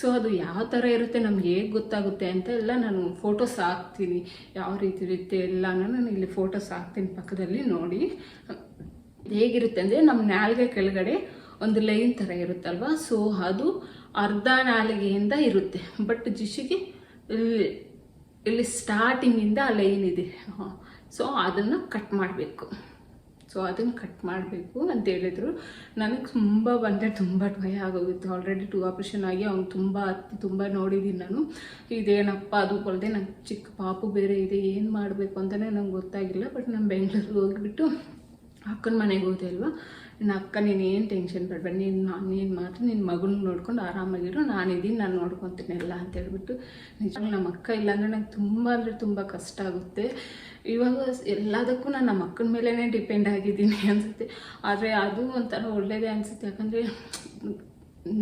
Speaker 1: ಸೊ ಅದು ಯಾವ ಥರ ಇರುತ್ತೆ ನಮ್ಗೆ ಹೇಗೆ ಗೊತ್ತಾಗುತ್ತೆ ಅಂತ ಎಲ್ಲ ನಾನು ಫೋಟೋಸ್ ಹಾಕ್ತೀನಿ. ಯಾವ ರೀತಿ ಇರುತ್ತೆ ಎಲ್ಲನೂ ನಾನು ಇಲ್ಲಿ ಫೋಟೋಸ್ ಹಾಕ್ತೀನಿ ಪಕ್ಕದಲ್ಲಿ ನೋಡಿ. ಹೇಗಿರುತ್ತೆ ಅಂದರೆ ನಮ್ಮ ನಾಲ್ಗೆ ಕೆಳಗಡೆ ಒಂದು ಲೈನ್ ಥರ ಇರುತ್ತಲ್ವ? ಸೊ ಅದು ಅರ್ಧ ನಾಲಿಗೆಯಿಂದ ಇರುತ್ತೆ. ಬಟ್ ಜಿಶಿಗೆ ಇಲ್ಲಿ ಸ್ಟಾರ್ಟಿಂಗಿಂದ ಆ ಲೈನ್ ಇದೆ. ಸೊ ಅದನ್ನು ಕಟ್ ಮಾಡಬೇಕು. ಸೊ ಅದನ್ನು ಕಟ್ ಮಾಡಬೇಕು ಅಂತ ಹೇಳಿದರು. ನನಗೆ ತುಂಬ ಬಂದರೆ ತುಂಬ ಭಯ ಆಗೋಗಿತ್ತು. ಆಲ್ರೆಡಿ ಟೂ ಆಪ್ರೇಷನ್ ಆಗಿ ಅವ್ನು ತುಂಬ ಹತ್ತಿ ತುಂಬ ನೋಡಿದ್ದೀನಿ ನಾನು. ಇದೇನಪ್ಪ, ಅದು ಕೊಲ್ಲದೆ ನಂಗೆ ಚಿಕ್ಕ ಪಾಪು ಬೇರೆ ಇದೆ, ಏನು ಮಾಡಬೇಕು ಅಂತಲೇ ನಂಗೆ ಗೊತ್ತಾಗಿಲ್ಲ. ಬಟ್ ನಾನು ಬೆಂಗಳೂರಿಗೆ ಹೋಗಿಬಿಟ್ಟು ಅಕ್ಕನ ಮನೆಗೆ ಹೋದೆ ಅಲ್ವಾ? ನಿನ್ನ ಅಕ್ಕ, ನೀನು ಏನು ಟೆನ್ಷನ್ ಪಡಬೇಡ, ನೀನು ನಾನು ಮಾತ್ರ ನಿನ್ನ ಮಗನ ನೋಡ್ಕೊಂಡು ಆರಾಮಾಗಿರು ನಾನಿದ್ದೀನಿ ನಾನು ನೋಡ್ಕೊತೀನಿ ಎಲ್ಲ ಅಂತ ಹೇಳ್ಬಿಟ್ಟು ನಿಜವಾಗ್ಲೂ ನಮ್ಮ ಅಕ್ಕ ಇಲ್ಲಾಂದರೆ ನಂಗೆ ತುಂಬ ಅಂದರೆ ತುಂಬ ಕಷ್ಟ ಆಗುತ್ತೆ. ಇವಾಗ ಎಲ್ಲದಕ್ಕೂ ನಾನು ನಮ್ಮ ಅಕ್ಕನ ಮೇಲೇ ಡಿಪೆಂಡ್ ಆಗಿದ್ದೀನಿ ಅನಿಸುತ್ತೆ. ಆದರೆ ಅದು ಒಂಥರ ಒಳ್ಳೇದೇ ಅನಿಸುತ್ತೆ. ಯಾಕಂದರೆ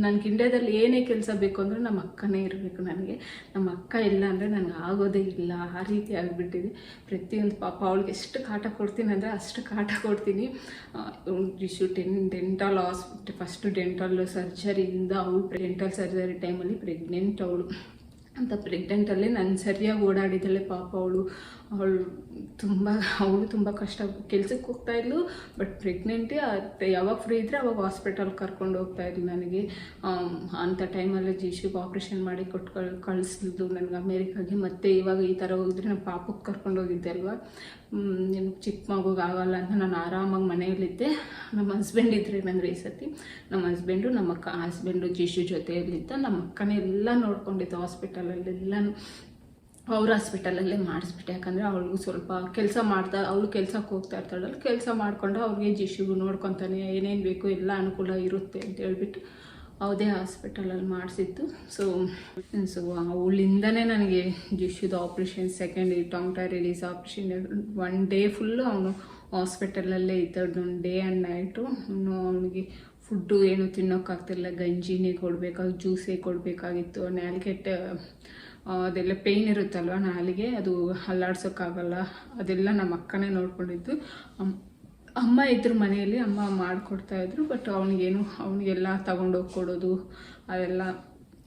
Speaker 1: ನನಗೆ ಇಂಡ್ಯಾದಲ್ಲಿ ಏನೇ ಕೆಲಸ ಬೇಕು ಅಂದರೆ ನಮ್ಮ ಅಕ್ಕನೇ ಇರಬೇಕು ನನಗೆ. ನಮ್ಮ ಅಕ್ಕ ಇಲ್ಲ ಅಂದರೆ ನನಗೆ ಆಗೋದೇ ಇಲ್ಲ, ಆ ರೀತಿ ಆಗಿಬಿಟ್ಟಿದೆ. ಪ್ರತಿಯೊಂದು ಪಾಪ ಅವಳಿಗೆ ಎಷ್ಟು ಕಾಟ ಕೊಡ್ತೀನಿ ಅಂದರೆ ಅಷ್ಟು ಕಾಟ ಕೊಡ್ತೀನಿ. Issue ten dental hospital first dental ಸರ್ಜರಿಯಿಂದ ಅವಳು ಡೆಂಟಲ್ ಸರ್ಜರಿ ಟೈಮಲ್ಲಿ ಪ್ರೆಗ್ನೆಂಟ್ ಅವಳು. ಅಂತ ಪ್ರೆಗ್ನೆಂಟಲ್ಲಿ ನಾನು ಸರಿಯಾಗಿ ಓಡಾಡಿದ್ದಾಳೆ ಪಾಪ ಅವಳು ಅವಳು ತುಂಬ ಅವಳು ತುಂಬ ಕಷ್ಟ. ಕೆಲ್ಸಕ್ಕೆ ಹೋಗ್ತಾಯಿದ್ಲು ಬಟ್ ಪ್ರೆಗ್ನೆಂಟೇ ಯಾವಾಗ ಫ್ರೀ ಇದ್ದರೆ ಅವಾಗ ಹಾಸ್ಪಿಟಲ್ ಕರ್ಕೊಂಡು ಹೋಗ್ತಾಯಿದ್ಲು ನನಗೆ. ಅಂಥ ಟೈಮಲ್ಲಿ ಜಿಶುಗೆ ಆಪ್ರೇಷನ್ ಮಾಡಿ ಕೊಟ್ಟು, ಕಳ್, ಕಳಿಸಿದ್ಲು ನನಗೆ ಅಮೇರಿಕಾಗೆ ಮತ್ತೆ ಇವಾಗ ಈ ಥರ ಹೋಗಿದ್ರೆ ನಾನು ಪಾಪಕ್ಕೆ ಕರ್ಕೊಂಡು ಹೋಗಿದ್ದೆ ಅಲ್ವಾ? ನಿಮ್ಗೆ ಚಿಕ್ಕ ಮಗುಗೆ ಆಗೋಲ್ಲ ಅಂತ ನಾನು ಆರಾಮಾಗಿ ಮನೆಯಲ್ಲಿದ್ದೆ. ನಮ್ಮ ಹಸ್ಬೆಂಡ್ ಇದ್ರೆ ನನಗೆ ಈ ಸತಿ ನಮ್ಮ ಹಸ್ಬೆಂಡು ನಮ್ಮ ಅಕ್ಕ ಹಸ್ಬೆಂಡು ಜಿಶು ಜೊತೆಯಲ್ಲಿದ್ದ ನಮ್ಮ ಅಕ್ಕನೇ ಎಲ್ಲ ನೋಡ್ಕೊಂಡಿದ್ದು ಹಾಸ್ಪಿಟಲಲ್ಲಿ ಅವ್ರ ಹಾಸ್ಪಿಟಲಲ್ಲೇ ಮಾಡಿಸ್ಬಿಟ್ಟೆ. ಯಾಕಂದರೆ ಅವಳಿಗೂ ಸ್ವಲ್ಪ ಕೆಲಸ ಮಾಡ್ತಾ ಅವಳು ಕೆಲ್ಸಕ್ಕೆ ಹೋಗ್ತಾ ಇರ್ತಾಳಲ್ಲ, ಕೆಲಸ ಮಾಡಿಕೊಂಡು ಅವ್ರಿಗೆ ಜಿಶುಗೂ ನೋಡ್ಕೊತಾನೆ, ಏನೇನು ಬೇಕು ಎಲ್ಲ ಅನುಕೂಲ ಇರುತ್ತೆ ಅಂತ ಹೇಳ್ಬಿಟ್ಟು ಯಾವುದೇ ಹಾಸ್ಪಿಟಲಲ್ಲಿ ಮಾಡಿಸಿದ್ದು. ಸೊ ಸೊ ಅವಳಿಂದನೇ ನನಗೆ ಜಿಶುದ operation second tongue tie release operation one day full ಅವನು ಹಾಸ್ಪಿಟಲಲ್ಲೇ ಇದ್ದದ್ದು ಡೇ ಆ್ಯಂಡ್ ನೈಟು ಅವನಿಗೆ ಫುಡ್ಡು ಏನು ತಿನ್ನೋಕ್ಕಾಗ್ತಿಲ್ಲ ಗಂಜಿನೇ ಕೊಡಬೇಕಾಗಿ ಜ್ಯೂಸೇ ಕೊಡಬೇಕಾಗಿತ್ತು. ನ್ಯಾಲ್ಗೆಟ್ ಅದೆಲ್ಲ ಪೇಯ್ನ್ ಇರುತ್ತಲ್ವ ನಾಲಿಗೆ? ಅದು ಅಲ್ಲಾಡ್ಸೋಕ್ಕಾಗಲ್ಲ. ಅದೆಲ್ಲ ನಮ್ಮ ಅಕ್ಕನೇ ನೋಡ್ಕೊಂಡಿದ್ದು ಅಮ್ಮ ಇದ್ರು ಮನೆಯಲ್ಲಿ ಅಮ್ಮ ಮಾಡಿಕೊಡ್ತಾ ಇದ್ರು ಬಟ್ ಅವನಿಗೇನು, ಅವನಿಗೆಲ್ಲ ತಗೊಂಡೋಗಿ ಕೊಡೋದು ಅದೆಲ್ಲ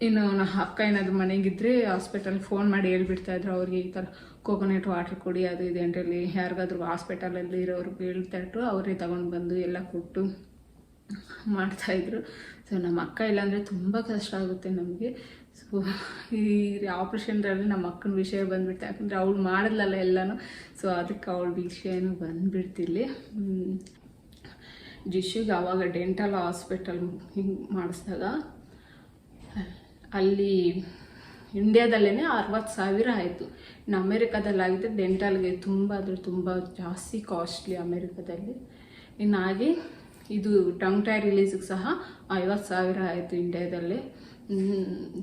Speaker 1: ಇನ್ನು ನನ್ನ ಅಕ್ಕ ಏನಾದರೂ ಮನೆಗಿದ್ರೆ ಹಾಸ್ಪಿಟಲ್ಗೆ ಫೋನ್ ಮಾಡಿ ಹೇಳ್ಬಿಡ್ತಾ ಇದ್ರು, ಅವ್ರಿಗೆ ಈ ಥರ ಕೋಕೋನಟ್ ವಾಟರ್ ಕೊಡಿ, ಅದು ಇದೆ ಅಂತೇಳಿ ಯಾರಿಗಾದ್ರೂ ಹಾಸ್ಪಿಟಲಲ್ಲಿ ಇರೋರಿಗೆ ಹೇಳ್ತಾ ಇದ್ರು, ಅವರೇ ತಗೊಂಡು ಬಂದು ಎಲ್ಲ ಕೊಟ್ಟು ಮಾಡ್ತಾಯಿದ್ರು ಸೊ ನಮ್ಮ ಅಕ್ಕ ಇಲ್ಲಾಂದರೆ ತುಂಬ ಕಷ್ಟ ಆಗುತ್ತೆ ನಮಗೆ. ಸೊ ಈ ಆಪ್ರೇಷನ್ರಲ್ಲಿ ನಮ್ಮ ಅಕ್ಕನ ವಿಷಯ ಬಂದ್ಬಿಡ್ತು. ಯಾಕಂದರೆ ಅವಳು ಮಾಡಿದ್ಲಲ್ಲ ಎಲ್ಲನೂ. ಸೊ ಅದಕ್ಕೆ ಅವಳ ವಿಷಯನೂ ಬಂದ್ಬಿಡ್ತಿಲ್ಲಿ. ಜಿಶುಗೆ ಆವಾಗ ಡೆಂಟಲ್ ಹಾಸ್ಪಿಟಲ್ ಹಿಂಗೆ ಮಾಡಿಸಿದಾಗ ಅಲ್ಲಿ ಇಂಡ್ಯಾದಲ್ಲೇ ಅರವತ್ತು ಸಾವಿರ ಆಯಿತು. ಇನ್ನು ಅಮೇರಿಕಾದಲ್ಲಾಗಿದ್ದರೆ ಡೆಂಟಲ್ಗೆ ತುಂಬ ಅಂದರೆ ತುಂಬ ಜಾಸ್ತಿ ಕಾಸ್ಟ್ಲಿ ಅಮೇರಿಕಾದಲ್ಲಿ. ಇನ್ನಾಗಿ ಇದು ಟಂಗ್ ಟೈ ರಿಲೀಸಿಗೆ ಸಹ ಐವತ್ತು ಸಾವಿರ ಆಯಿತು ಇಂಡ್ಯಾದಲ್ಲೇ.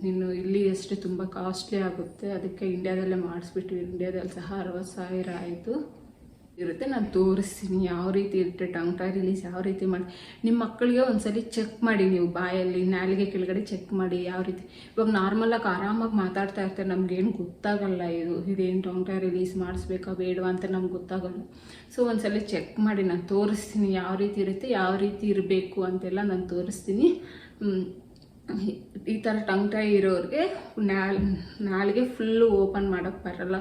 Speaker 1: ಇನ್ನು ಇಲ್ಲಿ ಅಷ್ಟೇ ತುಂಬ ಕಾಸ್ಟ್ಲಿ ಆಗುತ್ತೆ. ಅದಕ್ಕೆ ಇಂಡಿಯಾದಲ್ಲೇ ಮಾಡಿಸ್ಬಿಟ್ಟು ಇಂಡಿಯಾದಲ್ಲಿ ಸಹ ಅರವತ್ತು ಸಾವಿರ ಆಯಿತು. ಇರುತ್ತೆ. ನಾನು ತೋರಿಸ್ತೀನಿ ಯಾವ ರೀತಿ ಇರುತ್ತೆ. ಟಂಗ್ ಟೈ ರಿಲೀಸ್ ಯಾವ ರೀತಿ ಮಾಡಿ. ನಿಮ್ಮ ಮಕ್ಕಳಿಗೆ ಒಂದ್ಸಲಿ ಚೆಕ್ ಮಾಡಿ ನೀವು ಬಾಯಲ್ಲಿ, ನಾಲಿಗೆ ಕೆಳಗಡೆ ಚೆಕ್ ಮಾಡಿ ಯಾವ ರೀತಿ. ಇವಾಗ ನಾರ್ಮಲಾಗಿ ಆರಾಮಾಗಿ ಮಾತಾಡ್ತಾ ಇರ್ತಾರೆ. ನಮ್ಗೇನು ಗೊತ್ತಾಗಲ್ಲ ಇದು. ಇದೇನು ಟಂಗ್ ಟೈ ರಿಲೀಸ್ ಮಾಡಿಸ್ಬೇಕಾ, ಬೇಡವಾ ಅಂತ ನಮ್ಗೆ ಗೊತ್ತಾಗಲ್ಲ. ಸೊ ಒಂದ್ಸಲಿ ಚೆಕ್ ಮಾಡಿ. ನಾನು ತೋರಿಸ್ತೀನಿ ಯಾವ ರೀತಿ ಇರುತ್ತೆ, ಯಾವ ರೀತಿ ಇರಬೇಕು ಅಂತೆಲ್ಲ ನಾನು ತೋರಿಸ್ತೀನಿ. ಈ ಥರ ಟಂಗ್ ಟೈ ಇರೋರಿಗೆ ನಾಲ್ ನಾಲಿಗೆ ಫುಲ್ಲು ಓಪನ್ ಮಾಡೋಕ್ಕೆ ಬರಲ್ಲ.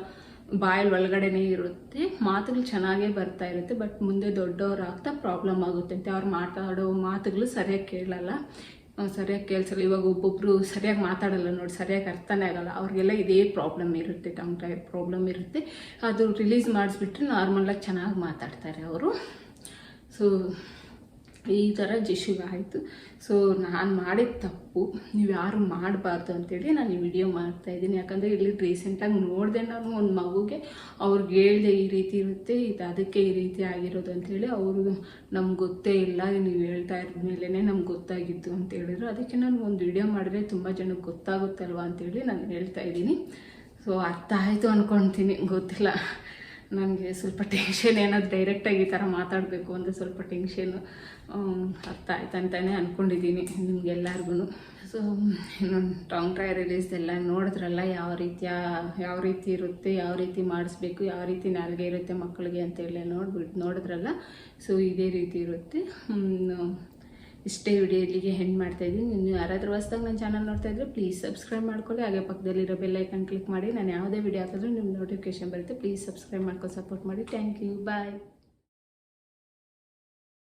Speaker 1: ಬಾಯಲ್ಲಿ ಒಳಗಡೆನೇ ಇರುತ್ತೆ. ಮಾತುಗಳು ಚೆನ್ನಾಗೇ ಬರ್ತಾ ಇರುತ್ತೆ ಬಟ್ ಮುಂದೆ ದೊಡ್ಡವ್ರು ಆಗ್ತಾ ಪ್ರಾಬ್ಲಮ್ ಆಗುತ್ತೆ ಅಂತ. ಅವ್ರು ಮಾತಾಡೋ ಮಾತುಗಳು ಸರಿಯಾಗಿ ಕೇಳಲ್ಲ. ಸರಿಯಾಗಿ ಕೇಳಿಸಲ್ಲ. ಇವಾಗ ಒಬ್ಬೊಬ್ಬರು ಸರಿಯಾಗಿ ಮಾತಾಡಲ್ಲ ನೋಡಿ, ಸರಿಯಾಗಿ ಅರ್ಥನೇ ಆಗಲ್ಲ. ಅವ್ರಿಗೆಲ್ಲ ಇದೇ ಪ್ರಾಬ್ಲಮ್ ಇರುತ್ತೆ ಟಂಗ್ ಟೈ ಪ್ರಾಬ್ಲಮ್ ಇರುತ್ತೆ. ಅದು ರಿಲೀಸ್ ಮಾಡಿಸ್ಬಿಟ್ರೆ ನಾರ್ಮಲಾಗಿ ಚೆನ್ನಾಗಿ ಮಾತಾಡ್ತಾರೆ ಅವರು. ಸೊ ಈ ಥರ ಜಿಶುಗೆ ಆಯಿತು. ಸೊ ನಾನು ಮಾಡಿದ ತಪ್ಪು. ನೀವು ಯಾರು ಮಾಡಬಾರ್ದು ಅಂತೇಳಿ ನಾನು ಈ ವಿಡಿಯೋ ಮಾಡ್ತಾಯಿದ್ದೀನಿ ಯಾಕಂದರೆ ಇಲ್ಲಿ ರೀಸೆಂಟಾಗಿ ನೋಡಿದೆ ನಾನು ಒಂದು ಮಗುಗೆ. ಅವ್ರಿಗೆ ಹೇಳಿದೆ ಈ ರೀತಿ ಇರುತ್ತೆ, ಇದು ಅದಕ್ಕೆ ಈ ರೀತಿ ಆಗಿರೋದು ಅಂತೇಳಿ ಅವರು ನಮ್ಗೆ ಗೊತ್ತೇ ಇಲ್ಲ, ನೀವು ಹೇಳ್ತಾ ಇರೋದ ಮೇಲೇ ನಮ್ಗೆ ಗೊತ್ತಾಗಿತ್ತು ಅಂತ ಹೇಳಿದ್ರು. ಅದಕ್ಕೆ ನಾನು ಒಂದು ವಿಡಿಯೋ ಮಾಡಿದ್ರೆ ತುಂಬ ಜನಕ್ಕೆ ಗೊತ್ತಾಗುತ್ತಲ್ವ ಅಂತೇಳಿ ನಾನು ಹೇಳ್ತಾ ಇದ್ದೀನಿ. ಸೊ ಅರ್ಥ ಆಯಿತು ಅಂದ್ಕೊಳ್ತೀನಿ ಗೊತ್ತಿಲ್ಲ. ನನಗೆ ಸ್ವಲ್ಪ ಟೆನ್ಷನ್ ಏನಾದ್ರು ಡೈರೆಕ್ಟಾಗಿ ಈ ಥರ ಮಾತಾಡಬೇಕು ಅಂದರೆ ಸ್ವಲ್ಪ ಟೆನ್ಷನು ಅರ್ಥ ಆಯ್ತು ಅಂತಲೇ ಅಂದ್ಕೊಂಡಿದ್ದೀನಿ ನಿಮಗೆಲ್ಲರಿಗೂ ಸೊ ಇನ್ನೊಂದು ಟಾಂಗ್ ಟ್ರೈ ರಿಲೀಸ್ ಎಲ್ಲ ನೋಡಿದ್ರಲ್ಲ, ಯಾವ ರೀತಿಯ, ಯಾವ ರೀತಿ ಇರುತ್ತೆ, ಯಾವ ರೀತಿ ಮಾಡಿಸ್ಬೇಕು, ಯಾವ ರೀತಿ ನಾಲ್ಗೆ ಇರುತ್ತೆ ಮಕ್ಕಳಿಗೆ ಅಂತೇಳಿ ನೋಡ್ಬಿಟ್ಟು ನೋಡಿದ್ರಲ್ಲ? ಸೊ ಇದೇ ರೀತಿ ಇರುತ್ತೆ. ಇಷ್ಟೇ ವಿಡಿಯೋ ಇಲ್ಲಿಗೆ ಹೆಂಡ್ ಮಾಡ್ತಾ ಇದ್ದೀನಿ. ನೀವು ಯಾರಾದರೂ ಹೊಸ್ದಾಗ ನನ್ನ ಚಾನಲ್ ನೋಡ್ತಾ ಇದ್ರೆ ಪ್ಲೀಸ್ ಸಬ್ಸ್ಕ್ರೈಬ್ ಮಾಡ್ಕೊಳ್ಳಿ. ಹಾಗೆ ಪಕ್ಕದಲ್ಲಿರೋ ಬೆಲ್ ಐಕನ್ ಕ್ಲಿಕ್ ಮಾಡಿ. ನಾನು ಯಾವುದೇ ವಿಡಿಯೋ ಹಾಕಿದ್ರು ನಿಮ್ಮ ನೋಟಿಫಿಕೇಶನ್ ಬರುತ್ತೆ. ಪ್ಲೀಸ್ ಸಬ್ಸ್ಕ್ರೈಬ್ ಮಾಡ್ಕೊಂಡು ಸಪೋರ್ಟ್ ಮಾಡಿ. Thank you bye